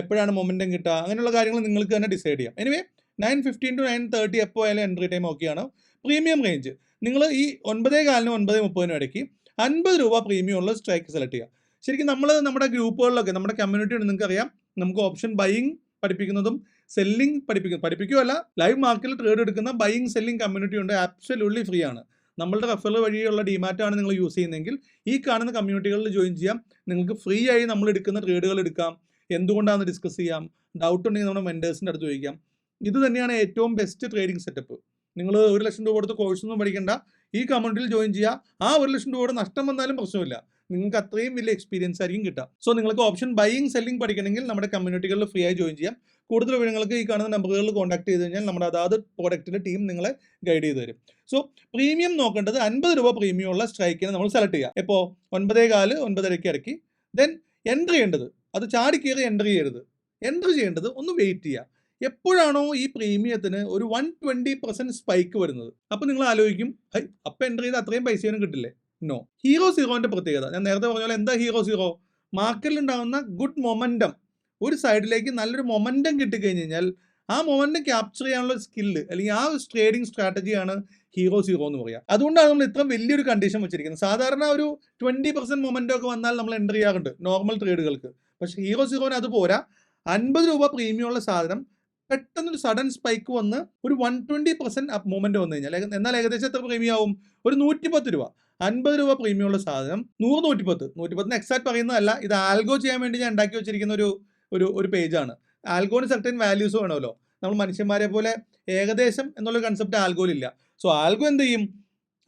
എപ്പോഴാണ് മൊമെന്റം കിട്ടുക? അങ്ങനെയുള്ള കാര്യങ്ങൾ നിങ്ങൾക്ക് തന്നെ ഡിസൈഡ് ചെയ്യാം. Anyway nine fifteen to nine thirty എപ്പോൾ ആയാലും എൻട്രി ടൈം ഓക്കെയാണ് പ്രീമിയം റേഞ്ച് നിങ്ങൾ ഈ ഒൻപതേ കാലിനും ഒൻപത് മുപ്പതിനും ഇടയ്ക്ക് അൻപത് രൂപ പ്രീമിയം ഉള്ള സ്ട്രൈക്ക് സെലക്ട് ചെയ്യുക. ശരിക്കും നമ്മൾ നമ്മുടെ ഗ്രൂപ്പുകളിലൊക്കെ നമ്മുടെ കമ്മ്യൂണിറ്റി നിങ്ങൾക്ക് അറിയാം നമുക്ക് ഓപ്ഷൻ ബൈയിങ് പഠിപ്പിക്കുന്നതും സെല്ലിംഗ് പഠിപ്പിക്കുന്നു പഠിപ്പിക്കുകയല്ല ലൈവ് മാർക്കറ്റിൽ ട്രേഡ് എടുക്കുന്ന ബൈയിങ് സെല്ലിംഗ് കമ്മ്യൂണിറ്റി ഉണ്ട്. ആബ്സല്യൂട്ട്ലി ഫ്രീ ആണ്. നമ്മളുടെ റെഫറൽ വഴിയുള്ള ഡിമാറ്റ് ആണ് നിങ്ങൾ യൂസ് ചെയ്യുന്നതെങ്കിൽ ഈ കാണുന്ന കമ്മ്യൂണിറ്റികളിൽ ജോയിൻ ചെയ്യാം. നിങ്ങൾക്ക് ഫ്രീ ആയി നമ്മൾ എടുക്കുന്ന ട്രേഡുകൾ എടുക്കാം. എന്തുകൊണ്ടാണെന്ന് ഡിസ്കസ് ചെയ്യാം. ഡൗട്ട് ഉണ്ടെങ്കിൽ നമ്മുടെ മെന്റേഴ്സിന്റെ അടുത്ത് ചോദിക്കാം. ഇത് തന്നെയാണ് ഏറ്റവും ബെസ്റ്റ് ട്രേഡിംഗ് സെറ്റപ്പ് നിങ്ങൾ ഒരു ലക്ഷം രൂപ കൊടുത്ത് കോഴ്സ് ഒന്നും പഠിക്കേണ്ട. ഈ കമ്മ്യൂണിറ്റിയിൽ ജോയിൻ ചെയ്യുക ആ ഒരു ലക്ഷം രൂപയുടെ നഷ്ടം വന്നാലും പ്രശ്നമില്ല. നിങ്ങൾക്ക് അത്രയും വലിയ എക്സ്പീരിയൻസ് ആയിരിക്കും കിട്ടുക. സോ നിങ്ങൾക്ക് ഓപ്ഷൻ ബൈയിങ് സെല്ലിംഗ് പഠിക്കണമെങ്കിൽ നമ്മുടെ കമ്മ്യൂണിറ്റികളിൽ ഫ്രീ ആയി ജോയിൻ ചെയ്യാം. കൂടുതൽ വിവരങ്ങൾക്ക് ഈ കാണുന്ന നമ്പറുകളിൽ കോൺടാക്ട് ചെയ്ത് കഴിഞ്ഞാൽ നമ്മുടെ അതാത് പ്രോഡക്റ്റിന്റെ ടീം നിങ്ങളെ ഗൈഡ് ചെയ്ത് തരും. സോ പ്രീമിയം നോക്കേണ്ടത് അൻപത് രൂപ പ്രീമിയം ഉള്ള സ്ട്രൈക്കിനെ നമ്മൾ സെലക്ട് ചെയ്യുക ഇപ്പോൾ ഒൻപതേ കാൽ ഒൻപതരയ്ക്ക് ഇറക്കി. ദെൻ എൻട്രി ചെയ്യേണ്ടത് അത് ചാടി കയറി എൻട്രി ചെയ്യരുത്. എൻട്രി ചെയ്യേണ്ടത് ഒന്ന് വെയിറ്റ് ചെയ്യുക എപ്പോഴാണോ ഈ പ്രീമിയത്തിന് ഒരു വൺ ട്വന്റി പെർസെന്റ് സ്പൈക്ക് വരുന്നത്? അപ്പോൾ നിങ്ങൾ ആലോചിക്കും ഹൈ അപ്പം എൻട്രി ചെയ്ത് അത്രയും പൈസയൊന്നും കിട്ടില്ലേ? നോ ഹീറോ സീറോന്റെ പ്രത്യേകത. ഞാൻ നേരത്തെ പറഞ്ഞ പോലെ എന്താ ഹീറോ സീറോ മാർക്കറ്റിൽ ഉണ്ടാകുന്ന ഗുഡ് മൊമെന്റം ഒരു സൈഡിലേക്ക് നല്ലൊരു മൊമെന്റം കിട്ടിക്കഴിഞ്ഞ് കഴിഞ്ഞാൽ ആ മൊമെന്റം ക്യാപ്ചർ ചെയ്യാനുള്ള സ്കില്ല് അല്ലെങ്കിൽ ആ ഒരു ട്രേഡിംഗ് സ്ട്രാറ്റജിയാണ് ഹീറോ സീറോ എന്ന് പറയുക. അതുകൊണ്ടാണ് നമ്മൾ ഇത്ര വലിയൊരു കണ്ടീഷൻ വെച്ചിരിക്കുന്നത്. സാധാരണ ഒരു ട്വന്റി പെർസെന്റ് മൊമെന്റം ഒക്കെ വന്നാൽ നമ്മൾ എന്റർ ചെയ്യാറുണ്ട് നോർമൽ ട്രേഡുകൾക്ക് പക്ഷേ ഹീറോ സീറോന് അത് പോരാ. അൻപത് രൂപ പ്രീമിയം ഉള്ള സാധനം പെട്ടെന്നൊരു സഡൻ സ്പൈക്ക് വന്ന് ഒരു വൺ ട്വന്റി പെർസെന്റ് മൊമെന്റ് വന്നു കഴിഞ്ഞാൽ. എന്നാൽ ഏകദേശം എത്ര പ്രീമിയം ആവും? ഒരു നൂറ്റിപ്പത്ത് രൂപ. അൻപത് രൂപ പ്രീമിയം ഉള്ള സാധനം നൂറ് നൂറ്റിപ്പത്ത്. നൂറ്റിപ്പത്തിന് എക്സാക്ട് പറയുന്നതല്ല. ഇത് ആൽഗോ ചെയ്യാൻ വേണ്ടി ഞാൻ ഉണ്ടാക്കി വെച്ചിരിക്കുന്ന ഒരു ഒരു ഒരു പേജാണ്. ആൽഗോന് സർട്ടൻ വാല്യൂസ് വേണമല്ലോ. നമ്മൾ മനുഷ്യന്മാരെ പോലെ ഏകദേശം എന്നുള്ള കൺസെപ്റ്റ് ആൽഗോയിലില്ല സോ ആൽഗോ എന്ത് ചെയ്യും?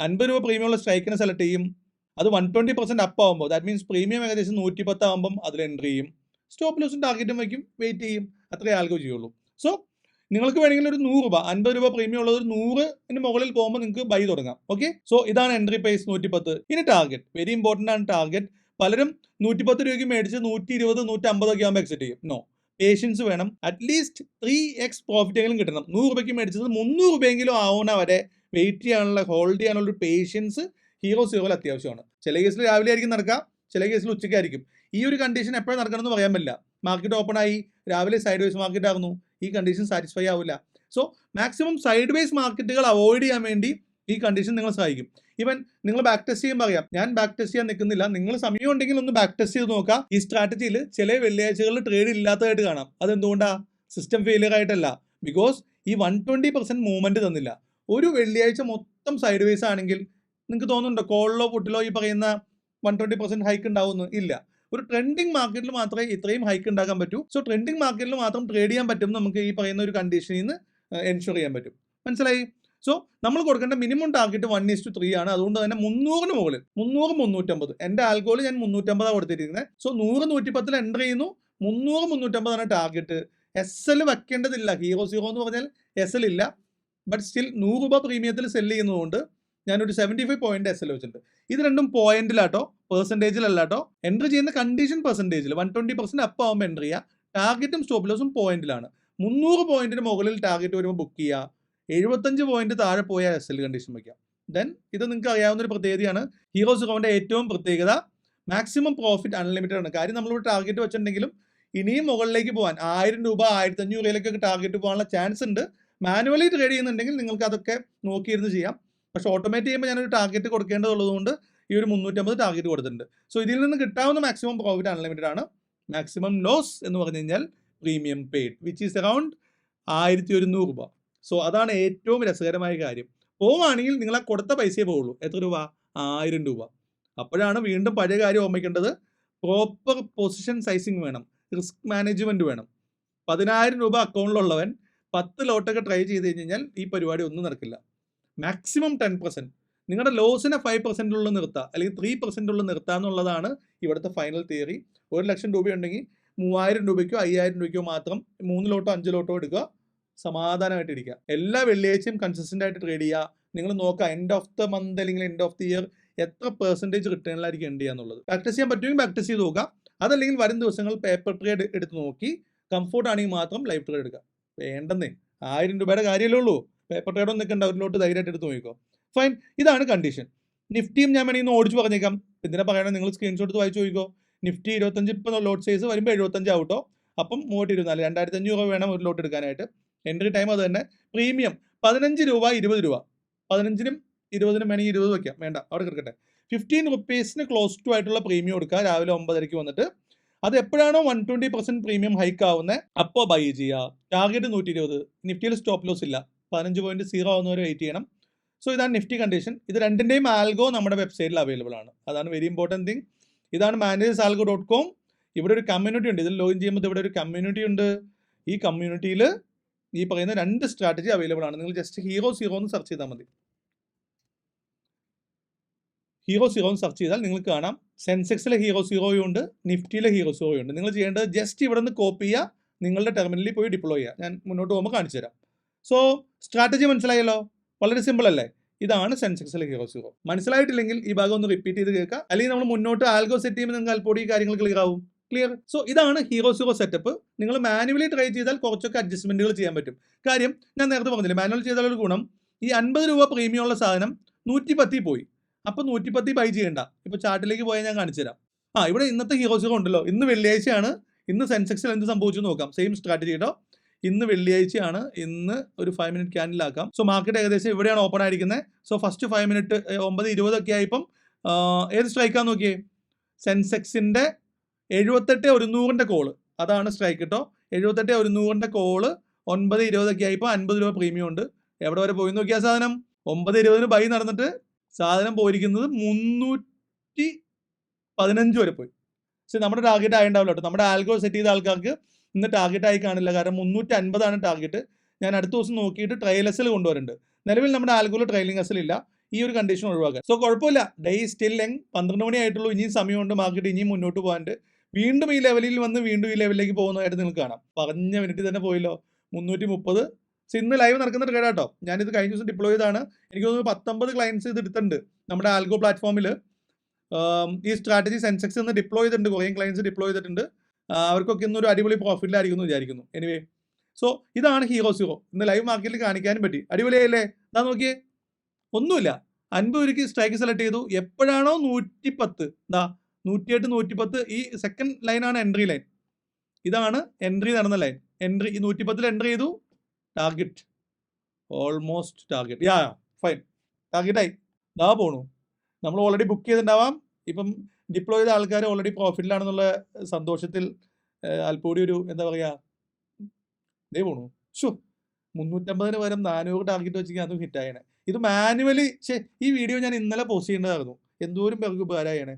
അൻപത് രൂപ പ്രീമിയം ഉള്ള സ്ട്രൈക്കിനെ സെലക്ട് ചെയ്യും. അത് വൺ ട്വന്റി പെർസെന്റ് അപ്പ് ആകുമ്പോൾ ദാറ്റ് മീൻസ് പ്രീമിയം ഏകദേശം നൂറ്റി പത്ത് ആകുമ്പം അതിൽ എൻട്രി ചെയ്യും. സ്റ്റോപ്പ് ലോസും ടാർഗറ്റും വയ്ക്കും വെയിറ്റ് ചെയ്യും. അത്രേ ആൽഗോ ചെയ്യുള്ളൂ. സോ നിങ്ങൾക്ക് വേണമെങ്കിൽ ഒരു നൂറ് രൂപ അൻപത് രൂപ പ്രീമിയം ഉള്ളത് ഒരു നൂറിന് മുകളിൽ പോകുമ്പോൾ നിങ്ങൾക്ക് ബൈ തുടങ്ങാം. ഓക്കെ സോ ഇതാണ് എൻട്രി പ്രൈസ് നൂറ്റി പത്ത് ഇനി ടാർഗറ്റ് വെരി ഇമ്പോർട്ടന്റ് ആണ് ടാർഗറ്റ് പലരും നൂറ്റിപ്പത്ത് രൂപയ്ക്ക് മേടിച്ച് നൂറ്റി ഇരുപത് നൂറ്റി അമ്പതൊക്കെ ആകുമ്പോൾ എക്സിറ്റ് ചെയ്യും. നോ പേഷ്യൻസ് വേണം. At least three X profit എങ്കിലും കിട്ടണം. നൂറ് രൂപയ്ക്ക് മേടിച്ചത് മുന്നൂറ് രൂപയെങ്കിലും ആവുന്ന വരെ വെയിറ്റ് ചെയ്യാനുള്ള ഹോൾഡ് ചെയ്യാനുള്ള ഒരു പേഷ്യൻസ് ഹീറോ സീറോയിൽ അത്യാവശ്യമാണ്. ചില കേസിൽ രാവിലെ ആയിരിക്കും നടക്കുക ചില കേസിൽ ഉച്ചയ്ക്കായിരിക്കും ഈ ഒരു കണ്ടീഷൻ എപ്പോഴും നടക്കണം എന്ന് പറയാൻ പറ്റില്ല. മാർക്കറ്റ് ഓപ്പൺ ആയി രാവിലെ സൈഡ് വൈസ് മാർക്കറ്റ് ആകുന്നു ഈ കണ്ടീഷൻ സാറ്റിസ്ഫൈ ആവില്ല സോ മാക്സിമം സൈഡ് വൈസ് മാർക്കറ്റുകൾ അവോയ്ഡ് ചെയ്യാൻ വേണ്ടി ഈ കണ്ടീഷൻ നിങ്ങൾ സഹായിക്കും. ഇവൻ നിങ്ങൾ ബാക്ക് ടെസ്റ്റ് ചെയ്യാൻ പറയാം. ഞാൻ ബാക്ക് ടെസ്റ്റ് ചെയ്യാൻ നിൽക്കുന്നില്ല. നിങ്ങൾ സമയം ഉണ്ടെങ്കിൽ ഒന്ന് ബാക്ക് ടെസ്റ്റ് ചെയ്ത് നോക്കാം ഈ സ്ട്രാറ്റജിയിൽ ചില വെള്ളിയാഴ്ചകളിൽ ട്രേഡ് ഇല്ലാത്തതായിട്ട് കാണാം. അതെന്തുകൊണ്ടാ? സിസ്റ്റം ഫെയിലിയർ ആയിട്ടല്ല. ബിക്കോസ് ഈ വൺ ട്വന്റി പെർസെന്റ് മൂവ്മെന്റ് തന്നില്ല. ഒരു വെള്ളിയാഴ്ച മൊത്തം സൈഡ് വേസ് ആണെങ്കിൽ നിങ്ങൾക്ക് തോന്നുന്നുണ്ടോ? കോളിലോ പുട്ടിലോ ഈ പറയുന്ന വൺ ട്വന്റി പെർസെന്റ് ഹൈക്ക് ഉണ്ടാവുന്നു ഇല്ല. ഒരു ട്രെൻഡിങ് മാർക്കറ്റിൽ മാത്രമേ ഇത്രയും ഹൈക്ക് ഉണ്ടാക്കാൻ പറ്റൂ. സോ ട്രെൻഡിങ് മാർക്കറ്റിൽ മാത്രം ട്രേഡ് ചെയ്യാൻ പറ്റും നമുക്ക് ഈ പറയുന്ന ഒരു കണ്ടീഷനിൽ നിന്ന് എൻഷുർ ചെയ്യാൻ പറ്റും. മനസ്സിലായി? സോ നമ്മൾ കൊടുക്കേണ്ട minimum target one to three ആണ്. അതുകൊണ്ട് തന്നെ മുന്നൂറിന് മുകളിൽ മുന്നൂറ് മുന്നൂറ്റമ്പത്. എന്റെ ആൽക്കോൾ ഞാൻ മുന്നൂറ്റമ്പതാണ് കൊടുത്തിരിക്കുന്നത് സോ നൂറ് നൂറ്റിപ്പത്തിൽ എന്റർ ചെയ്യുന്നു. മുന്നൂറ് മുന്നൂറ്റമ്പതാണ് ടാർഗറ്റ് എസ് എൽ വെക്കേണ്ടതില്ല. ഹീറോ സീറോ എന്ന് പറഞ്ഞാൽ എസ് എൽ ഇല്ല. ബട്ട് സ്റ്റിൽ നൂറ് രൂപ പ്രീമിയത്തിൽ സെൽ ചെയ്യുന്നതുകൊണ്ട് ഞാനൊരു seventy five point S L വെച്ചിട്ടുണ്ട്. ഇത് രണ്ടും പോയിന്റിലാട്ടോ പെർസെന്റേജിലല്ലാട്ടോ എൻട്രി ചെയ്യുന്ന കണ്ടീഷൻ പെർസെന്റേജിൽ വൺ ട്വന്റി പെർസെന്റ് അപ്പ് ആകുമ്പോൾ എൻട്രി ചെയ്യുക ടാർഗറ്റും സ്റ്റോപ്പ് ലോസും പോയിന്റിലാണ് മുന്നൂറ് പോയിന്റിന് മുകളിൽ ടാർഗറ്റ് വരുമ്പോൾ ബുക്ക് ചെയ്യുക എഴുപത്തഞ്ച് പോയിന്റ് താഴെ പോയ എസ് എൽ കണ്ടീഷൻ വയ്ക്കാം. ദെൻ ഇത് നിങ്ങൾക്ക് അറിയാവുന്ന ഒരു പ്രത്യേകതയാണ്. ഹീറോസ് സീറോന്റെ ഏറ്റവും പ്രത്യേകത മാക്സിമം പ്രോഫിറ്റ് അൺലിമിറ്റഡ് ആണ്. കാര്യം നമ്മളിവിടെ ടാർഗറ്റ് വെച്ചിട്ടുണ്ടെങ്കിലും ഇനിയും മുകളിലേക്ക് പോകാൻ ആയിരം രൂപ ആയിരത്തി അഞ്ഞൂറ് രൂപയിലേക്കൊക്കെ ടാർഗറ്റ് പോകാനുള്ള ചാൻസ് ഉണ്ട്. മാനുവലി ട്രേഡ് ചെയ്യുന്നുണ്ടെങ്കിൽ നിങ്ങൾക്ക് അതൊക്കെ നോക്കിയിരുന്ന് ചെയ്യാം. പക്ഷെ ഓട്ടോമേറ്റ് ചെയ്യുമ്പോൾ ഞാനൊരു ടാർഗറ്റ് കൊടുക്കേണ്ടതുള്ളതുകൊണ്ട് ഈ ഒരു മുന്നൂറ്റമ്പത് ടാർഗറ്റ് കൊടുത്തിട്ടുണ്ട്. സോ ഇതിൽ നിന്ന് കിട്ടാവുന്ന മാക്സിമം പ്രോഫിറ്റ് അൺലിമിറ്റഡ് ആണ്. മാക്സിമം ലോസ് എന്ന് പറഞ്ഞു കഴിഞ്ഞാൽ premium paid which is around ആയിരത്തി ഒരുന്നൂറ് രൂപ. സോ അതാണ് ഏറ്റവും രസകരമായ കാര്യം. പോവുകയാണെങ്കിൽ നിങ്ങൾ ആ കൊടുത്ത പൈസയെ പോവുള്ളൂ. എത്ര രൂപ? ആയിരം രൂപ. അപ്പോഴാണ് വീണ്ടും പഴയ കാര്യം ഓർമ്മിക്കേണ്ടത്. പ്രോപ്പർ പൊസിഷൻ സൈസിങ് വേണം. റിസ്ക് മാനേജ്മെന്റ് വേണം. പതിനായിരം രൂപ അക്കൗണ്ടിലുള്ളവൻ പത്ത് ലോട്ടൊക്കെ ട്രൈ ചെയ്ത് കഴിഞ്ഞ് കഴിഞ്ഞാൽ ഈ പരിപാടി ഒന്നും നടക്കില്ല. മാക്സിമം ടെൻ പെർസെന്റ് നിങ്ങളുടെ ലോസിനെ ഫൈവ് പെർസെന്റുള്ള നിർത്തുക അല്ലെങ്കിൽ ത്രീ പെർസെന്റുള്ള നിർത്തുക എന്നുള്ളതാണ് ഇവിടുത്തെ ഫൈനൽ തിയറി ഒരു ലക്ഷം രൂപയുണ്ടെങ്കിൽ മൂവായിരം രൂപയ്ക്കോ അയ്യായിരം രൂപയ്ക്കോ മാത്രം മൂന്ന് ലോട്ടോ അഞ്ച് ലോട്ടോ എടുക്കുക. സമാധാനമായിട്ട് ഇരിക്കുക എല്ലാ വെള്ളിയാഴ്ചയും കൺസിസ്റ്റന്റ് ആയിട്ട് ട്രേഡ് ചെയ്യുക. നിങ്ങൾ നോക്കുക എൻഡ് ഓഫ് ദ മന്ത് അല്ലെങ്കിൽ എൻഡ് ഓഫ് ദി ഇയർ എത്ര പെർസെന്റേജ് റിട്ടേണിലായിരിക്കും എൻഡ് ചെയ്യുക എന്നുള്ളത്. പ്രാക്ടീസ് ചെയ്യാൻ പറ്റുമെങ്കിൽ പ്രാക്ടീസ് ചെയ്ത് നോക്കുക. അതല്ലെങ്കിൽ വരും ദിവസങ്ങൾ പേപ്പർ ട്രേഡ് എടുത്ത് നോക്കി കംഫോർട്ട് ആണെങ്കിൽ മാത്രം ലൈഫ് ട്രേഡ് എടുക്കുക. വേണ്ടെന്നേ. ആയിരം രൂപയുടെ കാര്യമല്ലേ ഉള്ളൂ. പേപ്പർ ട്രേഡ് നിൽക്കണ്ട. ഒരു ലോട്ട് ധൈര്യമായിട്ട് എടുത്ത് നോക്കിക്കോ. ഫൈൻ ഇതാണ് കണ്ടീഷൻ നിഫ്റ്റിയും ഞാൻ വേണമെങ്കിൽ ഒന്ന് ഓടിച്ച് പറഞ്ഞേക്കാം. എന്തിനാ പറയണത് നിങ്ങൾ സ്ക്രീൻഷോട്ട് വായിച്ച് നോക്കിക്കോ. നിഫ്റ്റി ഇരുപത്തഞ്ച് ഇപ്പോൾ ലോട്ട് സൈസ് വരുമ്പോൾ എഴുപത്തഞ്ച് ആവട്ടോ അപ്പം മൂവായിട്ട് ഇരുന്നാൽ രണ്ടായിരത്തി അഞ്ഞൂറ് രൂപ വേണം ഒരു ലോട്ട് എടുക്കാനായിട്ട്. എൻട്രി ടൈം അത് തന്നെ. പ്രീമിയം പതിനഞ്ച് രൂപ ഇരുപത് രൂപ. പതിനഞ്ചിനും ഇരുപതിനും വേണമെങ്കിൽ ഇരുപത് വയ്ക്കാം വേണ്ട അവിടെ കിടക്കട്ടെ. ഫിഫ്റ്റീൻ റുപ്പീസിന് ക്ലോസ് ടു ആയിട്ടുള്ള പ്രീമിയം എടുക്കുക. രാവിലെ ഒമ്പതരയ്ക്ക് വന്നിട്ട്. അത് എപ്പോഴാണോ one twenty percent premium hike ആവുന്നത് അപ്പോൾ ബൈ ചെയ്യുക. ടാർഗറ്റ് നൂറ്റി ഇരുപത് നിഫ്റ്റിയിൽ സ്റ്റോപ്പ് ലോസ് ഇല്ല. പതിനഞ്ച് പോയിന്റ് സീറോ ആവുന്നവരെ വെയിറ്റ് ചെയ്യണം. സോ ഇതാണ് നിഫ്റ്റി കണ്ടീഷൻ ഇത് രണ്ടിന്റെയും ആൽഗോ നമ്മുടെ വെബ്സൈറ്റിൽ അവൈലബിൾ ആണ്. അതാണ് വെരി ഇമ്പോർട്ടന്റ് തിങ് ഇതാണ് മാനേജേഴ്സ് ആൽഗോ ഡോട്ട് കോം ഇവിടെ ഒരു കമ്മ്യൂണിറ്റി ഉണ്ട്. ഇതിൽ ലോഗിൻ ചെയ്യുമ്പോൾ ഇവിടെ ഒരു കമ്മ്യൂണിറ്റി ഉണ്ട്. ഈ കമ്മ്യൂണിറ്റിയിൽ ഈ പറയുന്ന രണ്ട് സ്ട്രാറ്റജി അവൈലബിൾ ആണ്. നിങ്ങൾ ജസ്റ്റ് ഹീറോ സീറോ എന്ന് സെർച്ച് ചെയ്താൽ മതി. ഹീറോ സീറോ എന്ന് സെർച്ച് ചെയ്താൽ നിങ്ങൾക്ക് കാണാം. സെൻസെക്സിലെ ഹീറോ സീറോയും ഉണ്ട് നിഫ്റ്റിയിലെ ഹീറോ സീറോയും ഉണ്ട് നിങ്ങൾ ചെയ്യേണ്ടത് ജസ്റ്റ് ഇവിടെ നിന്ന് കോപ്പി ചെയ്യുക നിങ്ങളുടെ ടെർമിനലിൽ പോയി ഡിപ്ലോയ് ചെയ്യുക. ഞാൻ മുന്നോട്ട് പോകുമ്പോൾ കാണിച്ചു തരാം. സോ സ്ട്രാറ്റജി മനസ്സിലായല്ലോ? വളരെ സിമ്പിൾ അല്ലേ? ഇതാണ് സെൻസെക്സിലെ ഹീറോ സീറോ മനസ്സിലായിട്ടില്ലെങ്കിൽ ഈ ഭാഗം ഒന്ന് റിപ്പീറ്റ് ചെയ്ത് കേൾക്കുക. അല്ലെങ്കിൽ നമ്മൾ മുന്നോട്ട് ആൽഗോ സെറ്റ് ചെയ്യുമ്പോൾ നിങ്ങൾക്ക് അല്പോടി കാര്യങ്ങൾ ക്ലിയർ ആവും. ക്ലിയർ സോ ഇതാണ് ഹീറോ സീറോ സെറ്റപ്പ് നിങ്ങൾ മാനുവലി ട്രൈ ചെയ്താൽ കുറച്ചൊക്കെ അഡ്ജസ്റ്റ്മെന്റുകൾ ചെയ്യാൻ പറ്റും. കാര്യം ഞാൻ നേരത്തെ പറഞ്ഞില്ല മാനുവൽ ചെയ്താൽ ഒരു ഗുണം. ഈ അൻപത് രൂപ പ്രീമിയം ഉള്ള സാധനം നൂറ്റി പത്തി പോയി. അപ്പോൾ നൂറ്റി പത്തി ബൈ ചെയ്യണ്ട ഇപ്പോൾ ചാർട്ടിലേക്ക് പോയാൽ ഞാൻ കാണിച്ചു തരാം. ആ ഇവിടെ ഇന്നത്തെ ഹീറോ സീറോ ഉണ്ടല്ലോ. ഇന്ന് വെള്ളിയാഴ്ചയാണ്. ഇന്ന് സെൻസെക്സിൽ എന്ത് സംഭവിച്ചു നോക്കാം. സെയിം സ്ട്രാറ്റജി കേട്ടോ ഇന്ന് വെള്ളിയാഴ്ചയാണ്. ഇന്ന് ഒരു ഫൈവ് മിനിറ്റ് ക്യാൻഡിലാക്കാം സോ മാർക്കറ്റ് ഏകദേശം ഇവിടെയാണ് ഓപ്പൺ ആയിരിക്കുന്നത് സോ ഫസ്റ്റ് ഫൈവ് മിനിറ്റ് ഒമ്പത് ഇരുപതൊക്കെ ആയപ്പം ഏത് സ്ട്രൈക്കാന്ന് നോക്കിയേ? സെൻസെക്സിന്റെ എഴുപത്തെട്ട് ഒരുന്നൂറിന്റെ കോൾ അതാണ് സ്ട്രൈക്ക് കേട്ടോ എഴുപത്തെട്ട് ഒരുന്നൂറിന്റെ കോൾ ഒൻപത് ഇരുപതൊക്കെ ആയിപ്പോൾ അൻപത് രൂപ പ്രീമിയം ഉണ്ട്. എവിടെ വരെ പോയി? നോക്കിയാൽ സാധനം. ഒമ്പത് ഇരുപതിന് ബൈ നടന്നിട്ട് സാധനം പോയിരിക്കുന്നത് മുന്നൂറ്റി പതിനഞ്ച് വരെ പോയി. പക്ഷെ നമ്മുടെ ടാർഗറ്റ് ആയിണ്ടാവില്ല കേട്ടോ നമ്മുടെ ആൽഗോ സെറ്റ് ചെയ്ത ആൾക്കാർക്ക് ഇന്ന് ടാർഗറ്റ് ആയി കാണില്ല. കാരണം മുന്നൂറ്റി അൻപതാണ് ടാർഗറ്റ് ഞാൻ അടുത്ത ദിവസം നോക്കിയിട്ട് ട്രയലസിൽ കൊണ്ടുവരുന്നുണ്ട് നിലവിൽ നമ്മുടെ ആൽഗോയിൽ ട്രയലിംഗ് ഇല്ല. ഈ ഒരു കണ്ടീഷൻ ഒഴിവാക്കാൻ. സോ കുഴപ്പമില്ല. ഡേ സ്റ്റിൽ ലെങ് പന്ത്രണ്ട് മണി ആയിട്ടുള്ളൂ. ഇനിയും സമയമുണ്ട്. മാർക്കറ്റ് ഇനിയും മുന്നോട്ട് പോകാണ്ട് വീണ്ടും ഈ ലെവലിൽ വന്ന് വീണ്ടും ഈ ലെവലിലേക്ക് പോകുന്നതായിട്ട് നിങ്ങൾക്ക് കാണാം. പറഞ്ഞ മിനിറ്റ് തന്നെ പോയല്ലോ. മുന്നൂറ്റി മുപ്പത് ഇന്ന് ലൈവ് നടക്കുന്ന ട്രേഡ് കേട്ടോ ഞാനിത് കഴിഞ്ഞ ദിവസം ഡിപ്ലോയ് ചെയ്താണ് എനിക്ക് തോന്നുന്നു പത്തൊമ്പത് ക്ലയൻസ് ഇത് എടുത്തിട്ടുണ്ട്. നമ്മുടെ ആൽഗോ പ്ലാറ്റ്ഫോമിൽ ഈ സ്ട്രാറ്റജി സെൻസെക്സ് നിന്ന് ഡിപ്ലോയ് ചെയ്തിട്ടുണ്ട്. കുറേ ക്ലയൻസ് ഡിപ്ലോയ് ചെയ്തിട്ടുണ്ട്. അവർക്കൊക്കെ ഇന്നൊരു അടിപൊളി പ്രോഫിറ്റിലായിരിക്കും എന്ന് വിചാരിക്കുന്നു. എനിവേ സോ ഇതാണ് ഹീറോ സീറോ ഇന്ന് ലൈവ് മാർക്കറ്റിൽ കാണിക്കാനും പറ്റി. അടിപൊളിയായില്ലേ? എന്താ നോക്കിയേ. ഒന്നുമില്ല. അൻപത് രൂപയ്ക്ക് സ്ട്രൈക്ക് സെലക്ട് ചെയ്തു. എപ്പോഴാണോ നൂറ്റി പത്ത് എന്താ നൂറ്റിയെട്ട് നൂറ്റിപ്പത്ത് ഈ സെക്കൻഡ് ലൈനാണ് എൻട്രി ലൈൻ ഇതാണ് എൻട്രി നടന്ന ലൈൻ എൻട്രി ഈ നൂറ്റിപ്പത്തിൽ എൻട്രി ചെയ്തു. Target almost target yeah fine ടാർഗറ്റായി ദാ പോണു. നമ്മൾ ഓൾറെഡി ബുക്ക് ചെയ്തിട്ടുണ്ടാവാം. ഇപ്പം ഡിപ്ലോ ചെയ്ത ആൾക്കാർ ഓൾറെഡി പ്രോഫിറ്റിലാണെന്നുള്ള സന്തോഷത്തിൽ അല്പൂടി ഒരു എന്താ പറയുക ദേ പോണു. ഷോ മുന്നൂറ്റമ്പതിന് പകരം നാനൂറ് ടാർഗറ്റ് വെച്ചെങ്കിൽ അതും ഹിറ്റായണേ ഇത് മാനുവലി ഈ വീഡിയോ ഞാൻ ഇന്നലെ പോസ്റ്റ് ചെയ്യേണ്ടതായിരുന്നു. എന്തോരം പേർക്ക് ഉപകാരമായണേ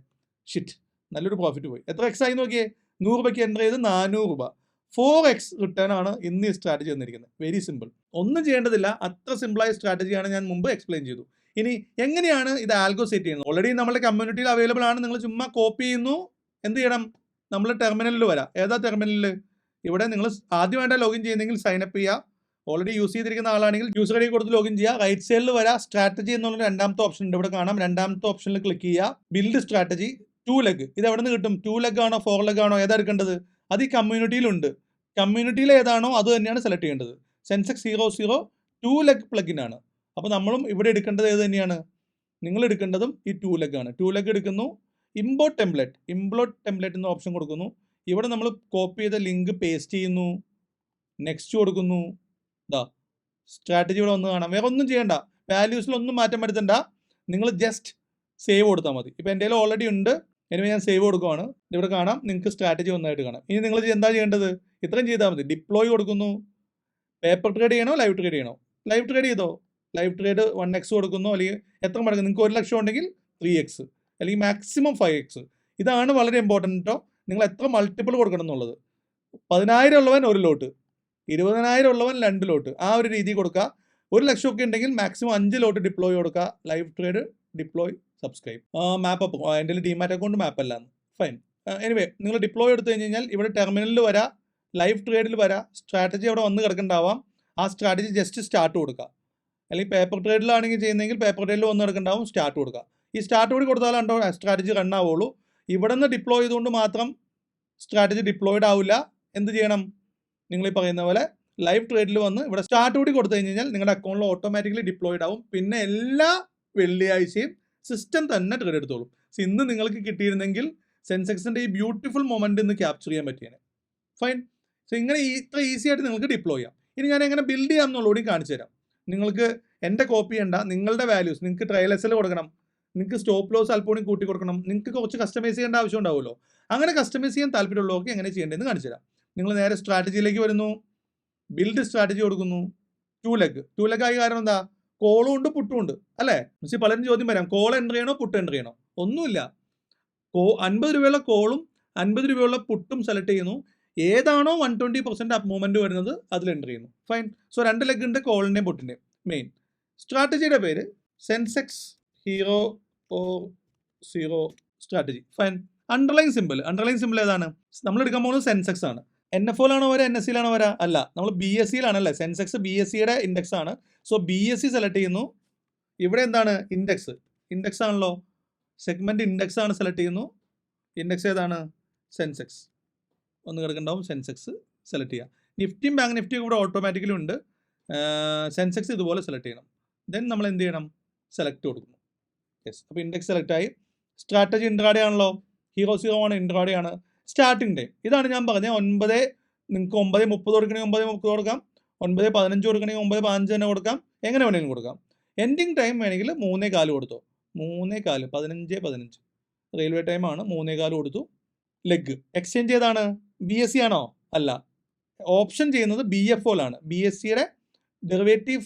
ഷിറ്റ് നല്ലൊരു പ്രോഫിറ്റ് പോയി. എത്ര എക്സ് ആയി നോക്കിയേ? നൂറ് രൂപയ്ക്ക് എന്റർ ചെയ്ത് നാനൂറ് രൂപ. ഫോർ എക്സ് റിട്ടേൺ ആണ് ഇന്ന് ഈ സ്ട്രാറ്റജി വന്നിരിക്കുന്നത്. വെരി സിമ്പിൾ ഒന്നും ചെയ്യേണ്ടതില്ല. അത്ര സിമ്പിളായ സ്ട്രാറ്റജിയാണ് ഞാൻ മുമ്പ് എക്സ്പ്ലെയിൻ ചെയ്തു. ഇനി എങ്ങനെയാണ് ഇത് ആൽഗോ സെറ്റ് ചെയ്യുന്നത് ഓൾറെഡി നമ്മുടെ കമ്മ്യൂണിറ്റിയിൽ അവൈലബിൾ ആണ്. നിങ്ങൾ ചുമ്മാ കോപ്പി ചെയ്യുന്നു. എന്ത് ചെയ്യണം? നമ്മൾ ടെർമിനലിൽ വരാം. ഏതാ ടെർമിനലിൽ ഇവിടെ നിങ്ങൾ ആദ്യമായിട്ട് ലോഗിൻ ചെയ്യുന്നെങ്കിൽ സൈനപ്പ് ചെയ്യുക ഓൾറെഡി യൂസ് ചെയ്തിരിക്കുന്ന ആളാണെങ്കിൽ യൂസർ ഐ ഡി കൊടുത്ത് ലോഗിൻ ചെയ്യുക റൈറ്റ് സൈഡിൽ വരാം. സ്ട്രാറ്റജി എന്നുള്ള രണ്ടാമത്തെ ഓപ്ഷൻ ഉണ്ട്. ഇവിടെ കാണാം. രണ്ടാമത്തെ ഓപ്ഷനിൽ ക്ലിക്ക് ചെയ്യുക ബിൽഡ് സ്ട്രാറ്റജി ടു ലെഗ് ഇത് എവിടെ നിന്ന് കിട്ടും? ടു ലെഗ് ആണോ ഫോർ ലെഗ് ആണോ? ഏതാ എടുക്കേണ്ടത്? അത് ഈ കമ്മ്യൂണിറ്റിയിലുണ്ട് കമ്മ്യൂണിറ്റിയിൽ ഏതാണോ അത് തന്നെയാണ് സെലക്ട് ചെയ്യേണ്ടത്. Sensex zero zero two leg പ്ലഗിനാണ് അപ്പോൾ നമ്മളും ഇവിടെ എടുക്കേണ്ടത് ഏത് തന്നെയാണ്? നിങ്ങൾ എടുക്കേണ്ടതും ഈ ടു ലെഗ് ആണ്. ടു ലെഗ് എടുക്കുന്നു. ഇമ്പോർട്ട് ടെംപ്ലേറ്റ് ഇമ്പോർട്ട് ടെംപ്ലേറ്റ് എന്ന ഓപ്ഷൻ കൊടുക്കുന്നു. ഇവിടെ നമ്മൾ കോപ്പി ചെയ്ത ലിങ്ക് പേസ്റ്റ് ചെയ്യുന്നു. നെക്സ്റ്റ് കൊടുക്കുന്നു. ഇതാ സ്ട്രാറ്റജി ഇവിടെ ഒന്ന് കാണാം. വേറെ ഒന്നും ചെയ്യണ്ട. വാല്യൂസിലൊന്നും മാറ്റം വരുത്തണ്ട. നിങ്ങൾ ജസ്റ്റ് സേവ് കൊടുത്താൽ മതി. ഇപ്പോൾ എന്റെ കയ്യിൽ ഓൾറെഡി ഉണ്ട്. എനിവേ ഞാൻ സേവ് കൊടുക്കുവാണ്. ഇവിടെ കാണാം. നിങ്ങൾക്ക് സ്ട്രാറ്റജി ഒന്നായിട്ട് കാണാം. ഇനി നിങ്ങൾ എന്താ ചെയ്യേണ്ടത്? ഇത്രയും ചെയ്താൽ മതി. ഡിപ്ലോയ് കൊടുക്കുന്നു. പേപ്പർ ട്രേഡ് ചെയ്യണോ? ലൈവ് ട്രേഡ് ചെയ്യണോ? ലൈവ് ട്രേഡ് ചെയ്തോ? ലൈവ് ട്രേഡ് വൺ എക്സ് കൊടുക്കുന്നു. അല്ലെങ്കിൽ എത്ര മടങ്ങ്? നിങ്ങൾക്ക് ഒരു ലക്ഷം ഉണ്ടെങ്കിൽ ത്രീ എക്സ് അല്ലെങ്കിൽ മാക്സിമം ഫൈവ് എക്സ് ഇതാണ് വളരെ ഇമ്പോർട്ടന്റ് കേട്ടോ നിങ്ങൾ എത്ര മൾട്ടിപ്പിൾ കൊടുക്കണം എന്നുള്ളത്? പതിനായിരം ഉള്ളവൻ ഒരു ലോട്ട്. ഇരുപതിനായിരം ഉള്ളവൻ രണ്ട് ലോട്ട്. ആ ഒരു രീതി കൊടുക്കുക. ഒരു ലക്ഷമൊക്കെ ഉണ്ടെങ്കിൽ മാക്സിമം അഞ്ച് ലോട്ട് ഡിപ്ലോയ് കൊടുക്കുക. Live trade deploy subscribe map up എന്റെ ഡിമാറ്റ് അക്കൗണ്ട് മാപ്പ് അല്ലാന്ന് ഫൈൻ എനിവേ നിങ്ങൾ ഡിപ്ലോയ് എടുത്തു കഴിഞ്ഞ് കഴിഞ്ഞാൽ ഇവിടെ ടെർമിനലിൽ വരാം ലൈവ് ട്രേഡിൽ വരാം സ്ട്രാറ്റജി അവിടെ വന്ന് കിടക്കണ്ടാവാം. ആ സ്ട്രാറ്റജി ജസ്റ്റ് സ്റ്റാർട്ട് കൊടുക്കുക അല്ലെങ്കിൽ പേപ്പർ ട്രേഡിലാണെങ്കിൽ ചെയ്യുന്നതെങ്കിൽ പേപ്പർ ട്രേഡിൽ വന്ന് കിടക്കണ്ടാവും സ്റ്റാർട്ട് കൊടുക്കുക ഈ സ്റ്റാർട്ട് കൂടി കൊടുത്താലുണ്ടോ സ്ട്രാറ്റജി റൺ ആവുള്ളൂ. ഇവിടെ നിന്ന് ഡിപ്ലോയ് ചെയ്തുകൊണ്ട് മാത്രം സ്ട്രാറ്റജി ഡിപ്ലോയിഡ് ആവില്ല. എന്ത് ചെയ്യണം? നിങ്ങൾ ഈ പറയുന്ന പോലെ ലൈവ് ട്രേഡിൽ വന്ന് ഇവിടെ സ്റ്റാർട്ട് കൂടി കൊടുത്തു കഴിഞ്ഞ് കഴിഞ്ഞാൽ നിങ്ങളുടെ അക്കൗണ്ടിൽ ഓട്ടോമാറ്റിക്കലി ഡിപ്ലോയിഡ് ആവും. പിന്നെ എല്ലാ വെള്ളിയാഴ്ചയും സിസ്റ്റം തന്നെ ട്രേഡ് എടുത്തോളും. ഇന്ന് നിങ്ങൾക്ക് കിട്ടിയിരുന്നെങ്കിൽ സെൻസെക്സിന്റെ ഈ ബ്യൂട്ടിഫുൾ മൊമെന്റ് ഇന്ന് ക്യാപ്ചർ ചെയ്യാൻ പറ്റിയാണ് ഫൈൻ സോ ഇങ്ങനെ ഇത്ര ഈസി ആയിട്ട് നിങ്ങൾക്ക് ഡിപ്ലോയ് ചെയ്യാം. ഇനി ഞാൻ എങ്ങനെ ബിൽഡ് ചെയ്യാം എന്നുള്ളതുകൂടി കാണിച്ചു തരാം. നിങ്ങൾക്ക് എന്റെ കോപ്പി ചെയ്യേണ്ട നിങ്ങളുടെ വാല്യൂസ് നിങ്ങൾക്ക് ട്രയൽ എസ് കൊടുക്കണം നിങ്ങൾക്ക് സ്റ്റോപ്പ് ലോസ് അല്പോണി കൂട്ടി കൊടുക്കണം നിങ്ങൾക്ക് കുറച്ച് കസ്റ്റമൈസ് ചെയ്യേണ്ട ആവശ്യം ഉണ്ടാവുമല്ലോ. അങ്ങനെ കസ്റ്റമൈസ് ചെയ്യാൻ താല്പര്യമുള്ളവർക്ക് എങ്ങനെ ചെയ്യേണ്ടതെന്ന് കാണിച്ചു തരാം. നിങ്ങൾ നേരെ സ്ട്രാറ്റജിയിലേക്ക് വരുന്നു. ബിൽഡ് സ്ട്രാറ്റജി കൊടുക്കുന്നു. ടു ലെഗ് ടു ലെഗ് ആയി കാരണം എന്താ? കോളും ഉണ്ട് പുട്ടും ഉണ്ട്. അല്ലേ? പക്ഷേ പലരും ചോദ്യം വരാം കോൾ എന്റർ ചെയ്യണോ പുട്ട് എന്റർ ചെയ്യണോ? ഒന്നുമില്ല. കോ അൻപത് രൂപയുള്ള കോളും അൻപത് രൂപയുള്ള പുട്ടും സെലക്ട് ചെയ്യുന്നു. ഏതാണോ വൺ ട്വന്റി പെർസെന്റ് മൂവ്മെന്റ് വരുന്നത് അതിൽ എന്റർ ചെയ്യുന്നു. ഫൈൻ സോ രണ്ട് ലെഗ് ഉണ്ട് കോളിന്റെയും പുട്ടിന്റെയും മെയിൻ സ്ട്രാറ്റജിയുടെ പേര് Sensex hero O zero strategy fine underline simple underline simple ഏതാണ്? നമ്മൾ എടുക്കാൻ പോകുന്നത് സെൻസെക്സ് ആണ്. എൻ എഫ് ഒയിലാണോ വരാ എൻ എസ് സിയിലാണോ വരാ? അല്ല. നമ്മൾ ബി എസ് സിയിലാണല്ലേ സെൻസെക്സ് ബി എസ് സിയുടെ ഇൻഡെക്സ് ആണ്. So B S C select ചെയ്യുന്നു. ഇവിടെ എന്താണ്? ഇൻഡെക്സ് ഇൻഡെക്സ് ആണല്ലോ. സെഗ്മെന്റ് ഇൻഡെക്സ് ആണ് സെലക്ട് ചെയ്യുന്നു. ഇൻഡെക്സ് ഏതാണ്? സെൻസെക്സ് ഒന്ന് കിടക്കുന്നുണ്ടാവും. സെൻസെക്സ് സെലക്ട് ചെയ്യുക. നിഫ്റ്റിയും ബാങ്ക് നിഫ്റ്റിയും ഇവിടെ ഓട്ടോമാറ്റിക്കലി ഉണ്ട്. സെൻസെക്സ് ഇതുപോലെ സെലക്ട് ചെയ്യണം. ദെൻ നമ്മൾ എന്ത് ചെയ്യണം? സെലക്ട് കൊടുക്കുന്നു. യെസ് അപ്പോൾ ഇൻഡെക്സ് സെലക്ട് ആയി. സ്ട്രാറ്റജി ഇൻട്രാഡേ ആണല്ലോ. ഹീറോ സീറോ ആണ് ഇൻട്രാഡേ ആണ്. സ്റ്റാർട്ടിംഗ് ഡേ ഇതാണ് ഞാൻ പറഞ്ഞത്. ഒൻപത് നിങ്ങൾക്ക് ഒമ്പത് മുപ്പത് കൊടുക്കണമെങ്കിൽ ഒമ്പത് മുപ്പത് കൊടുക്കാം. ഒൻപത് പതിനഞ്ച് കൊടുക്കണമെങ്കിൽ ഒമ്പത് പതിനഞ്ച് തന്നെ കൊടുക്കാം. എങ്ങനെ വേണമെങ്കിലും കൊടുക്കാം. എൻഡിങ് ടൈം വേണമെങ്കിൽ മൂന്നേ കാൽ കൊടുത്തു. മൂന്നേ കാൽ പതിനഞ്ച് പതിനഞ്ച്. റെയിൽവേ ടൈമാണ് മൂന്നേ കാൽ കൊടുത്തു. ലെഗ് എക്സ്ചേഞ്ച് ചെയ്താണ് ബി എസ് സി ആണോ? അല്ല. ഓപ്ഷൻ ചെയ്യുന്നത് ബി എഫ് ഒയിലാണ് ബി എസ് സിയുടെ ഡെറിവേറ്റീവ്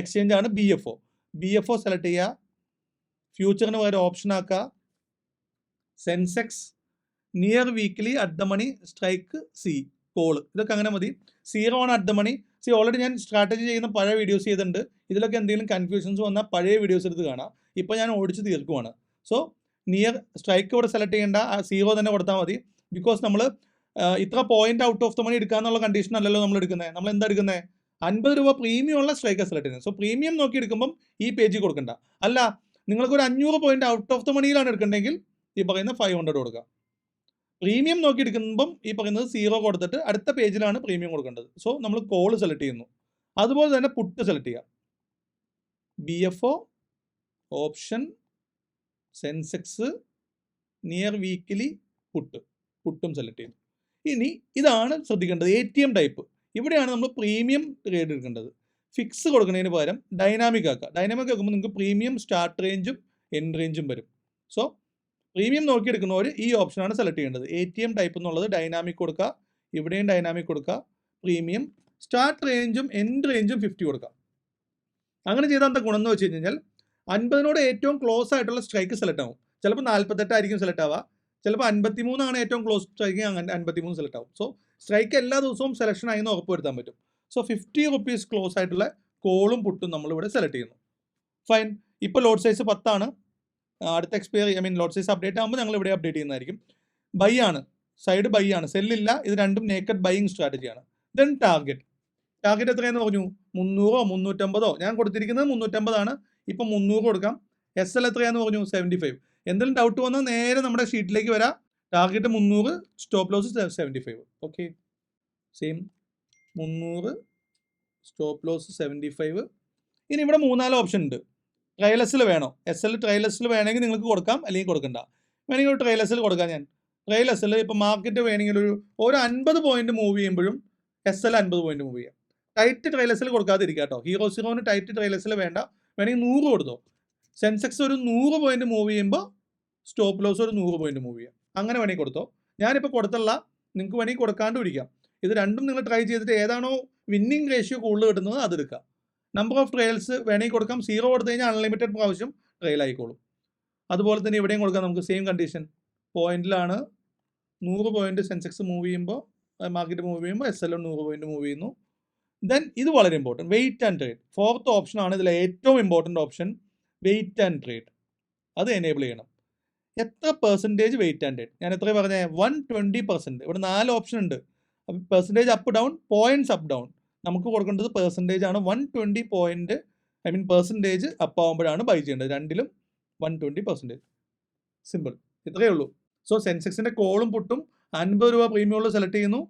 എക്സ്ചേഞ്ച് ആണ് B F O B F O select ചെയ്യുക. ഫ്യൂച്ചറിന് പകരം ഓപ്ഷൻ ആക്കുക. Sensex near weekly at the money strike C call ഇതൊക്കെ അങ്ങനെ മതി. സീറോ ആണ് at the money C already ഞാൻ സ്ട്രാറ്റജി ചെയ്യുന്ന പഴയ വീഡിയോസ് ചെയ്തിട്ടുണ്ട്. ഇതിലൊക്കെ എന്തെങ്കിലും കൺഫ്യൂഷൻസ് വന്നാൽ പഴയ വീഡിയോസ് എടുത്ത് കാണാം. ഇപ്പോൾ ഞാൻ ഓടിച്ച് തീർക്കുവാണ്. സോ നിയർ സ്ട്രൈക്ക് ഇവിടെ സെലക്ട് ചെയ്യേണ്ട ആ സീറോ തന്നെ കൊടുത്താൽ മതി. ബിക്കോസ് നമ്മൾ ഇത്ര point out of the money എടുക്കാന്നുള്ള condition അല്ലല്ലോ നമ്മൾ എടുക്കുന്നത് നമ്മൾ എന്താ എടുക്കുന്നത് അൻപത് രൂപ പ്രീമിയം ഉള്ള സ്ട്രൈക്കർ സെലക്ട് ചെയ്യുന്നത്. സോ പ്രീമിയം നോക്കി എടുക്കുമ്പം ഈ പേജിൽ കൊടുക്കണ്ട. അല്ല നിങ്ങൾക്ക് ഒരു അഞ്ഞൂറ് പോയിന്റ് ഔട്ട് ഓഫ് ദ മണിയിലാണ് എടുക്കേണ്ടതെങ്കിൽ ഈ പറയുന്ന ഫൈവ് ഹൺഡ്രഡ് കൊടുക്കുക പ്രീമിയം നോക്കി എടുക്കുമ്പം ഈ പറയുന്നത് സീറോ കൊടുത്തിട്ട് അടുത്ത പേജിലാണ് പ്രീമിയം കൊടുക്കേണ്ടത്. സോ നമ്മൾ കോൾ സെലക്ട് ചെയ്യുന്നു. അതുപോലെ തന്നെ പുട്ട് സെലക്ട് ചെയ്യുക B F O option Sensex near weekly put പുട്ടും സെലക്ട് ചെയ്യുന്നു. ഇനി ഇതാണ് ശ്രദ്ധിക്കേണ്ടത് എ ടി എം ടൈപ്പ് ഇവിടെയാണ് നമ്മൾ പ്രീമിയം ട്രേഡ് എടുക്കേണ്ടത്. ഫിക്സ് കൊടുക്കുന്നതിന് പകരം ഡൈനാമിക് ആക്കുക. ഡൈനാമിക് ആക്കുമ്പോൾ നിങ്ങൾക്ക് പ്രീമിയം സ്റ്റാർട്ട് റേഞ്ചും എൻഡ് റേഞ്ചും വരും. സോ പ്രീമിയം നോക്കിയെടുക്കുന്നവർ ഈ ഓപ്ഷനാണ് സെലക്ട് ചെയ്യേണ്ടത്. എ ടി എം ടൈപ്പ് എന്നുള്ളത് ഡൈനാമിക് കൊടുക്കുക ഇവിടെയും ഡൈനാമിക് കൊടുക്കുക പ്രീമിയം സ്റ്റാർട്ട് റേഞ്ചും എൻഡ് റേഞ്ചും ഫിഫ്റ്റി കൊടുക്കുക. അങ്ങനെ ചെയ്താൽ എന്താ ഗുണം എന്ന് വെച്ച് കഴിഞ്ഞാൽ അൻപതിനോട് ഏറ്റവും ക്ലോസ് ആയിട്ടുള്ള സ്ട്രൈക്ക് സെലക്ട് ആവും. ചിലപ്പോൾ നാൽപ്പത്തെട്ടായിരിക്കും സെലക്ട് ആവുക. ചിലപ്പോൾ അൻപത്തി മൂന്നാണ് ഏറ്റവും ക്ലോസ് സ്ട്രൈക്ക് അങ്ങനെ അൻപത്തി മൂന്ന് സെലക്ട് ആവും. സോ സ്ട്രൈക്ക് എല്ലാ ദിവസവും സെലക്ഷൻ ആയി എന്ന് ഉറപ്പുവരുത്താൻ പറ്റും. സോ ഫിഫ്റ്റി റുപ്പീസ് ക്ലോസ് ആയിട്ടുള്ള കോളും പുട്ടും നമ്മളിവിടെ സെലക്ട് ചെയ്യുന്നു. ഫൈൻ ഇപ്പോൾ ലോഡ് സൈസ് പത്താണ്. അടുത്ത expiry I mean load size update ആകുമ്പോൾ ഞങ്ങൾ ഇവിടെ അപ്ഡേറ്റ് ചെയ്യുന്നതായിരിക്കും. ബൈ ആണ്. സൈഡ് ബൈ ആണ്. സെല്ലില്ല ഇത് രണ്ടും നേക്കഡ് ബൈയിങ് സ്ട്രാറ്റജിയാണ് ദെൻ ടാർഗറ്റ് ടാർഗറ്റ് എത്രയെന്ന് പറഞ്ഞു? മുന്നൂറോ മുന്നൂറ്റമ്പതോ. ഞാൻ കൊടുത്തിരിക്കുന്നത് മുന്നൂറ്റമ്പതാണ്. ഇപ്പം മുന്നൂറ് കൊടുക്കാം. എസ് എൽ എത്രയാന്ന് പറഞ്ഞു? സെവന്റി ഫൈവ് എന്തെങ്കിലും ഡൗട്ട് വന്നാൽ നേരെ നമ്മുടെ ഷീറ്റിലേക്ക് വരാം. ടാർഗറ്റ് മുന്നൂറ് stop loss seventy five okay same മുന്നൂറ് സ്റ്റോപ്പ് ലോസ് സെവന്റി ഫൈവ് ഇനി ഇവിടെ മൂന്നാൽ ഓപ്ഷൻ ഉണ്ട്. ട്രയലസിൽ വേണോ. എസ് എൽ ട്രയലസിൽ വേണമെങ്കിൽ നിങ്ങൾക്ക് കൊടുക്കാം അല്ലെങ്കിൽ കൊടുക്കണ്ട. വേണമെങ്കിൽ ഒരു ട്രയലസിൽ കൊടുക്കാം ഞാൻ. ട്രയലസിൽ ഇപ്പോൾ മാർക്കറ്റ് വേണമെങ്കിൽ ഒരു ഒരു അൻപത് പോയിന്റ് മൂവ് ചെയ്യുമ്പോഴും എസ് എൽ അൻപത് പോയിന്റ് മൂവ് ചെയ്യാം. ടൈറ്റ് ട്രയലസിൽ കൊടുക്കാതിരിക്കുക കേട്ടോ. ഹീറോ സീറോന് ടൈറ്റ് ട്രയലസിൽ വേണ്ട. വേണമെങ്കിൽ നൂറ് കൊടുത്തോ. സെൻസെക്സ് ഒരു നൂറ് പോയിന്റ് മൂവ് ചെയ്യുമ്പോൾ സ്റ്റോപ്പ് ലോസ് ഒരു നൂറ് പോയിന്റ് മൂവ് ചെയ്യാം. അങ്ങനെ വേണമെങ്കിൽ കൊടുത്തോ. ഞാനിപ്പോൾ കൊടുത്തുള്ള നിങ്ങൾക്ക് വേണമെങ്കിൽ കൊടുക്കാണ്ട് പിടിക്കാം ഇത് രണ്ടും നിങ്ങൾ ട്രൈ ചെയ്തിട്ട് ഏതാണോ വിന്നിങ് റേഷ്യോ കൂടുതൽ കിട്ടുന്നത് അതെടുക്കുക നമ്പർ ഓഫ് ട്രയൽസ് വേണമെങ്കിൽ കൊടുക്കാം. സീറോ കൊടുത്തു കഴിഞ്ഞാൽ അൺലിമിറ്റഡ് പ്രാവശ്യം ട്രയൽ ആയിക്കോളും. അതുപോലെ തന്നെ ഇവിടെയും കൊടുക്കാം നമുക്ക്. സെയിം കണ്ടീഷൻ പോയിന്റിലാണ് നൂറ് പോയിന്റ് സെൻസെക്സ് മൂവ് ചെയ്യുമ്പോൾ മാർക്കറ്റ് മൂവ് ചെയ്യുമ്പോൾ എസ് എൽ നൂറ് പോയിന്റ് മൂവ് ചെയ്യുന്നു. ദെൻ ഇത് വളരെ important wait and trade fourth ഓപ്ഷനാണ് ഇതിലെ ഏറ്റവും important option wait and trade അത് എനേബിൾ ചെയ്യണം. എത്ര പെർസെന്റേജ് വെയിറ്റ് ആൻഡ് ട്രേഡ് ഞാൻ എത്ര പറഞ്ഞേ? വൺ ട്വന്റി പെർസെന്റ് ഇവിടെ നാല് ഓപ്ഷൻ ഉണ്ട്. Percentage up down points up down നമുക്ക് കൊടുക്കേണ്ടത് പെർസെന്റേജ് ആണ്. One twenty point I mean percentage up ആകുമ്പോഴാണ് ബൈ ചെയ്യേണ്ടത്. രണ്ടിലും വൺ ട്വന്റി പെർസെന്റേജ് സിമ്പിൾ ഇത്രയേ ഉള്ളൂ. സോ സെൻസെക്സിന്റെ കോളും പുട്ടും അൻപത് രൂപ പ്രീമിയമുള്ള സെലക്ട് ചെയ്യുന്നു.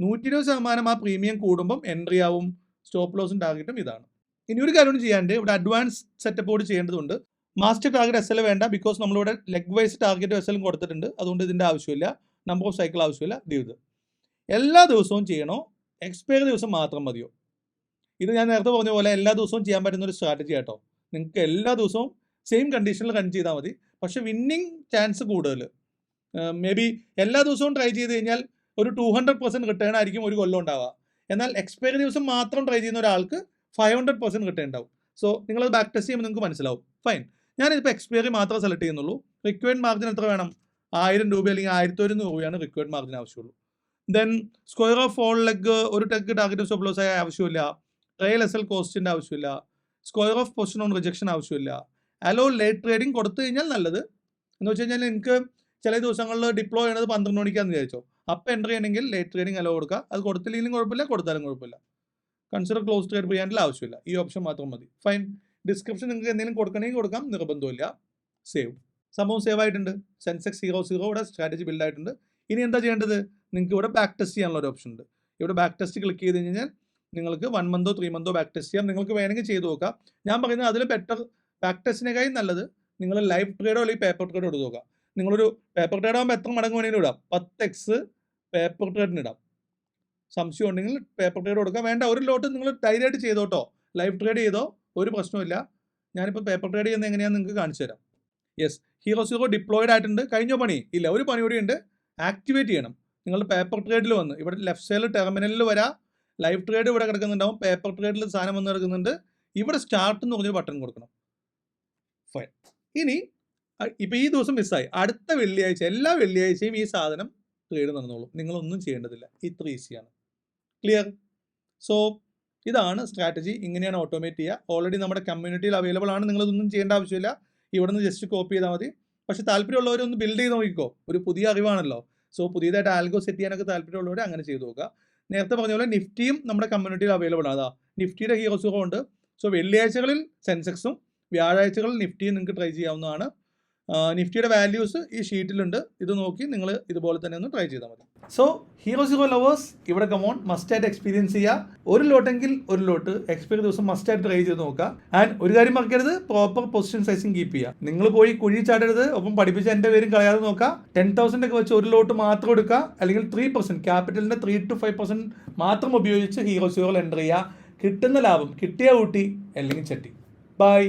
നൂറ്റി ഇരുപത് ശതമാനം ആ പ്രീമിയം കൂടുമ്പം എൻട്രി ആവും. സ്റ്റോപ്പ് ലോസും ടാർഗറ്റും ഇതാണ്. ഇനി ഒരു കാര്യം കൂടി ചെയ്യാണ്ട് ഇവിടെ അഡ്വാൻസ് സെറ്റപ്പോട് ചെയ്യേണ്ടതുണ്ട്. മാസ്റ്റർ ടാർഗറ്റ് എസ് എൽ വേണ്ട ബിക്കോസ് നമ്മളിവിടെ ലെഗ് വൈസ് ടാർഗറ്റ് എസ് എല്ലും കൊടുത്തിട്ടുണ്ട്. അതുകൊണ്ട് ഇതിന്റെ ആവശ്യമില്ല. നമ്പർ ഓഫ് സൈക്കിൾ ആവശ്യമില്ല. ഇത് ഇത്. എല്ലാ ദിവസവും ചെയ്യണോ? എക്സ്പയറി ദിവസം മാത്രം മതിയോ? ഇത് ഞാൻ നേരത്തെ പറഞ്ഞ പോലെ എല്ലാ ദിവസവും ചെയ്യാൻ പറ്റുന്ന ഒരു സ്ട്രാറ്റജി കേട്ടോ നിങ്ങൾക്ക് എല്ലാ ദിവസവും സെയിം കണ്ടീഷനിൽ റൺ ചെയ്താൽ മതി. പക്ഷെ വിന്നിങ് ചാൻസ് കൂടുതൽ മേ ബി എല്ലാ ദിവസവും ട്രൈ ചെയ്ത് കഴിഞ്ഞാൽ ഒരു ടു ഹൺഡ്രഡ് പെർസെന്റ് റിട്ടേൺ ആയിരിക്കും ഒരു കൊല്ലം ഉണ്ടാവുക. എന്നാൽ എക്സ്പയറി ദിവസം മാത്രം ട്രൈ ചെയ്യുന്ന ഒരാൾക്ക് ഫൈവ് ഹൺഡ്രഡ് പെർസെന്റ് റിട്ടേൺ ഉണ്ടാവും. സോ നിങ്ങളത് ബാക്ക് ടെസ്റ്റ് ചെയ്യുമ്പോൾ നിങ്ങൾക്ക് മനസ്സിലാവും. ഫൈൻ ഞാനിപ്പോൾ എക്സ്പയറി മാത്രം സെലക്ട് ചെയ്യുന്നുള്ളൂ. റിക്വയർഡ് മാർജിൻ എത്ര വേണം? ആയിരം രൂപ അല്ലെങ്കിൽ ആയിരത്തി ഒരുന്നൂറ് രൂപയാണ് റിക്വയർഡ് മാർജിൻ ആവശ്യമുള്ളൂ. Then square off full leg ഒരു ടെഗ് ടാർഗറ്റ് സ്റ്റോപ്പ് ലോസ് ആയ ആവശ്യമില്ല. ട്രയൽ എസ് എൽ കോസ്റ്റിന്റെ ആവശ്യമില്ല. Square off position on rejection ആവശ്യമില്ല. അലോ ലേറ്റ് ട്രേഡിംഗ് കൊടുത്തു കഴിഞ്ഞാൽ നല്ലത്. എന്ന് വെച്ച് കഴിഞ്ഞാൽ എനിക്ക് ചില ദിവസങ്ങളിൽ ഡിപ്ലോ ചെയ്യണത് പന്ത്രണ്ട് മണിക്കാന്ന് വിചാരിച്ചോ. അപ്പം എന്റർ ചെയ്യണമെങ്കിൽ ലേറ്റ് ട്രേഡിംഗ് അലോ കൊടുക്കുക. അത് കൊടുത്തില്ലെങ്കിലും കുഴപ്പമില്ല കൊടുത്താലും കുഴപ്പമില്ല. കൺസിഡർ ക്ലോസ് ട്രേഡ് ചെയ്യാനുള്ള ആവശ്യമില്ല. ഈ ഓപ്ഷൻ മാത്രം മതി. ഫൈൻ ഡിസ്ക്രിപ്ഷൻ നിങ്ങൾക്ക് എന്തെങ്കിലും കൊടുക്കണമെങ്കിൽ കൊടുക്കാം. നിർബന്ധമില്ല സേവ് സംഭവം സേവ് ആയിട്ടുണ്ട്. സെൻസെക്സ് സീറോ സീറോ ഇവിടെ സ്ട്രാറ്റജി ബിൽഡ് ആയിട്ടുണ്ട്. ഇനി എന്താ ചെയ്യേണ്ടത്? നിങ്ങൾക്ക് ഇവിടെ ബാക്ക് ടെസ്റ്റ് ചെയ്യാനുള്ള ഒരു ഓപ്ഷൻ ഉണ്ട്. ഇവിടെ ബാക്ക് ടെസ്റ്റ് ക്ലിക്ക് ചെയ്ത് കഴിഞ്ഞാൽ നിങ്ങൾക്ക് വൺ മന്തോ ത്രീ മന്തോ ബാക്ക് ടെസ്റ്റ് ചെയ്യാം. നിങ്ങൾക്ക് വേണമെങ്കിൽ ചെയ്ത് നോക്കാം. ഞാൻ പറയുന്നത് അതിൽ ബെറ്റർ ബാക്ക് ടെസ്റ്റിനേക്കാളും നല്ലത് നിങ്ങൾ ലൈവ് ട്രേഡോ അല്ലെങ്കിൽ പേപ്പർ ട്രേഡോ എടുത്ത് നോക്കാം. നിങ്ങളൊരു പേപ്പർ ട്രേഡ് ആകുമ്പോൾ എത്ര മടങ്ങ് വേണമെങ്കിലും ഇടാം. പത്ത് എക്സ് പേപ്പർ ട്രേഡിന് ഇടാം. സംശയം ഉണ്ടെങ്കിൽ പേപ്പർ ട്രേഡ് കൊടുക്കാം. വേണ്ട ഒരു ലോട്ട് നിങ്ങൾ ധൈര്യമായിട്ട് ചെയ്തോട്ടോ ലൈവ് ട്രേഡ് ചെയ്തോ ഒരു പ്രശ്നമില്ല ഞാനിപ്പോൾ പേപ്പർ ട്രേഡ് ചെയ്യുന്നത് എങ്ങനെയാണെന്ന് നിങ്ങൾക്ക് കാണിച്ചു തരാം. യെസ് ഹീറോ സീറോ ഡിപ്ലോയിഡ് ആയിട്ടുണ്ട്. കഴിഞ്ഞോ പണി? ഇല്ല ഒരു പണി കൂടി ഉണ്ട്. ആക്ടിവേറ്റ് ചെയ്യണം. നിങ്ങൾ പേപ്പർ ട്രേഡിൽ വന്ന്. ഇവിടെ ലെഫ്റ്റ് സൈഡിൽ ടെർമിനലിൽ വരാം. ലൈവ് ട്രേഡ് ഇവിടെ കിടക്കുന്നുണ്ടാവും. പേപ്പർ ട്രേഡിൽ സാധനം വന്ന് കിടക്കുന്നുണ്ട്. ഇവിടെ സ്റ്റാർട്ട് എന്ന് പറഞ്ഞൊരു ബട്ടൺ കൊടുക്കണം. ഫൈൻ ഇനി ഇപ്പം ഈ ദിവസം മിസ്സായി അടുത്ത വെള്ളിയാഴ്ച എല്ലാ വെള്ളിയാഴ്ചയും ഈ സാധനം ട്രേഡ് നടന്നോളൂ. നിങ്ങളൊന്നും ചെയ്യേണ്ടതില്ല. ഇത്ര ഈസിയാണ് ക്ലിയർ സോ ഇതാണ് സ്ട്രാറ്റജി ഇങ്ങനെയാണ് ഓട്ടോമേറ്റ് ചെയ്യുക ഓൾറെഡി നമ്മുടെ കമ്മ്യൂണിറ്റിയിൽ അവൈലബിൾ ആണ്. നിങ്ങളിതൊന്നും ചെയ്യേണ്ട ആവശ്യമില്ല. ഇവിടെ നിന്ന് ജസ്റ്റ് കോപ്പി ചെയ്താൽ മതി. പക്ഷേ താല്പര്യമുള്ളവരൊന്ന് ബിൽഡ് ചെയ്ത് നോക്കിക്കോ. ഒരു പുതിയ അറിവാണല്ലോ. സോ പുതിയതായിട്ട് ആൽഗോ സെറ്റ് ചെയ്യാനൊക്കെ താല്പര്യമുള്ളവർ അങ്ങനെ ചെയ്തു നോക്കുക. നേരത്തെ പറഞ്ഞ പോലെ നിഫ്റ്റിയും നമ്മുടെ കമ്മ്യൂണിറ്റിയിൽ അവൈലബിൾ ആണ്. അതാ നിഫ്റ്റിയുടെ ഹീറോസുകളും ഉണ്ട് സോ വെള്ളിയാഴ്ചകളിൽ സെൻസെക്സും വ്യാഴാഴ്ചകളിൽ നിഫ്റ്റിയും നിങ്ങൾക്ക് ട്രൈ ചെയ്യാവുന്നതാണ്. നിഫ്റ്റിയുടെ വാല്യൂസ് ഈ ഷീറ്റിലുണ്ട് ഇത് നോക്കി നിങ്ങൾ ഇതുപോലെ തന്നെ ഒന്ന് ട്രൈ ചെയ്താൽ മതി. സോ ഹീറോ സീറോ ലവേഴ്സ് ഇവിടെ കമോൺ മസ്റ്റായിട്ട് എക്സ്പീരിയൻസ് ചെയ്യുക ഒരു ലോട്ടെങ്കിൽ ഒരു ലോട്ട് എക്സ്പയറി ദിവസം മസ്റ്റായിട്ട് ട്രൈ ചെയ്ത് നോക്കുക ആൻഡ് ഒരു കാര്യം മറക്കരുത് പ്രോപ്പർ പൊസിഷൻ സൈസിങ് കീപ്പ് ചെയ്യുക നിങ്ങൾ പോയി കുഴി ചാടരുത് ഒപ്പം പഠിപ്പിച്ച എന്റെ പേരും കളയാതെ നോക്കുക ടെൻ തൗസൻഡ് ഒക്കെ വെച്ച് ഒരു ലോട്ട് മാത്രം എടുക്കുക അല്ലെങ്കിൽ ത്രീ പെർസെന്റ് ക്യാപിറ്റലിന്റെ ത്രീ ടു ഫൈവ് പെർസെന്റ് മാത്രം ഉപയോഗിച്ച് ഹീറോ സീറോയിൽ എന്റർ ചെയ്യുക കിട്ടുന്ന ലാഭം കിട്ടിയ ഊട്ടി അല്ലെങ്കിൽ ചട്ടി. ബൈ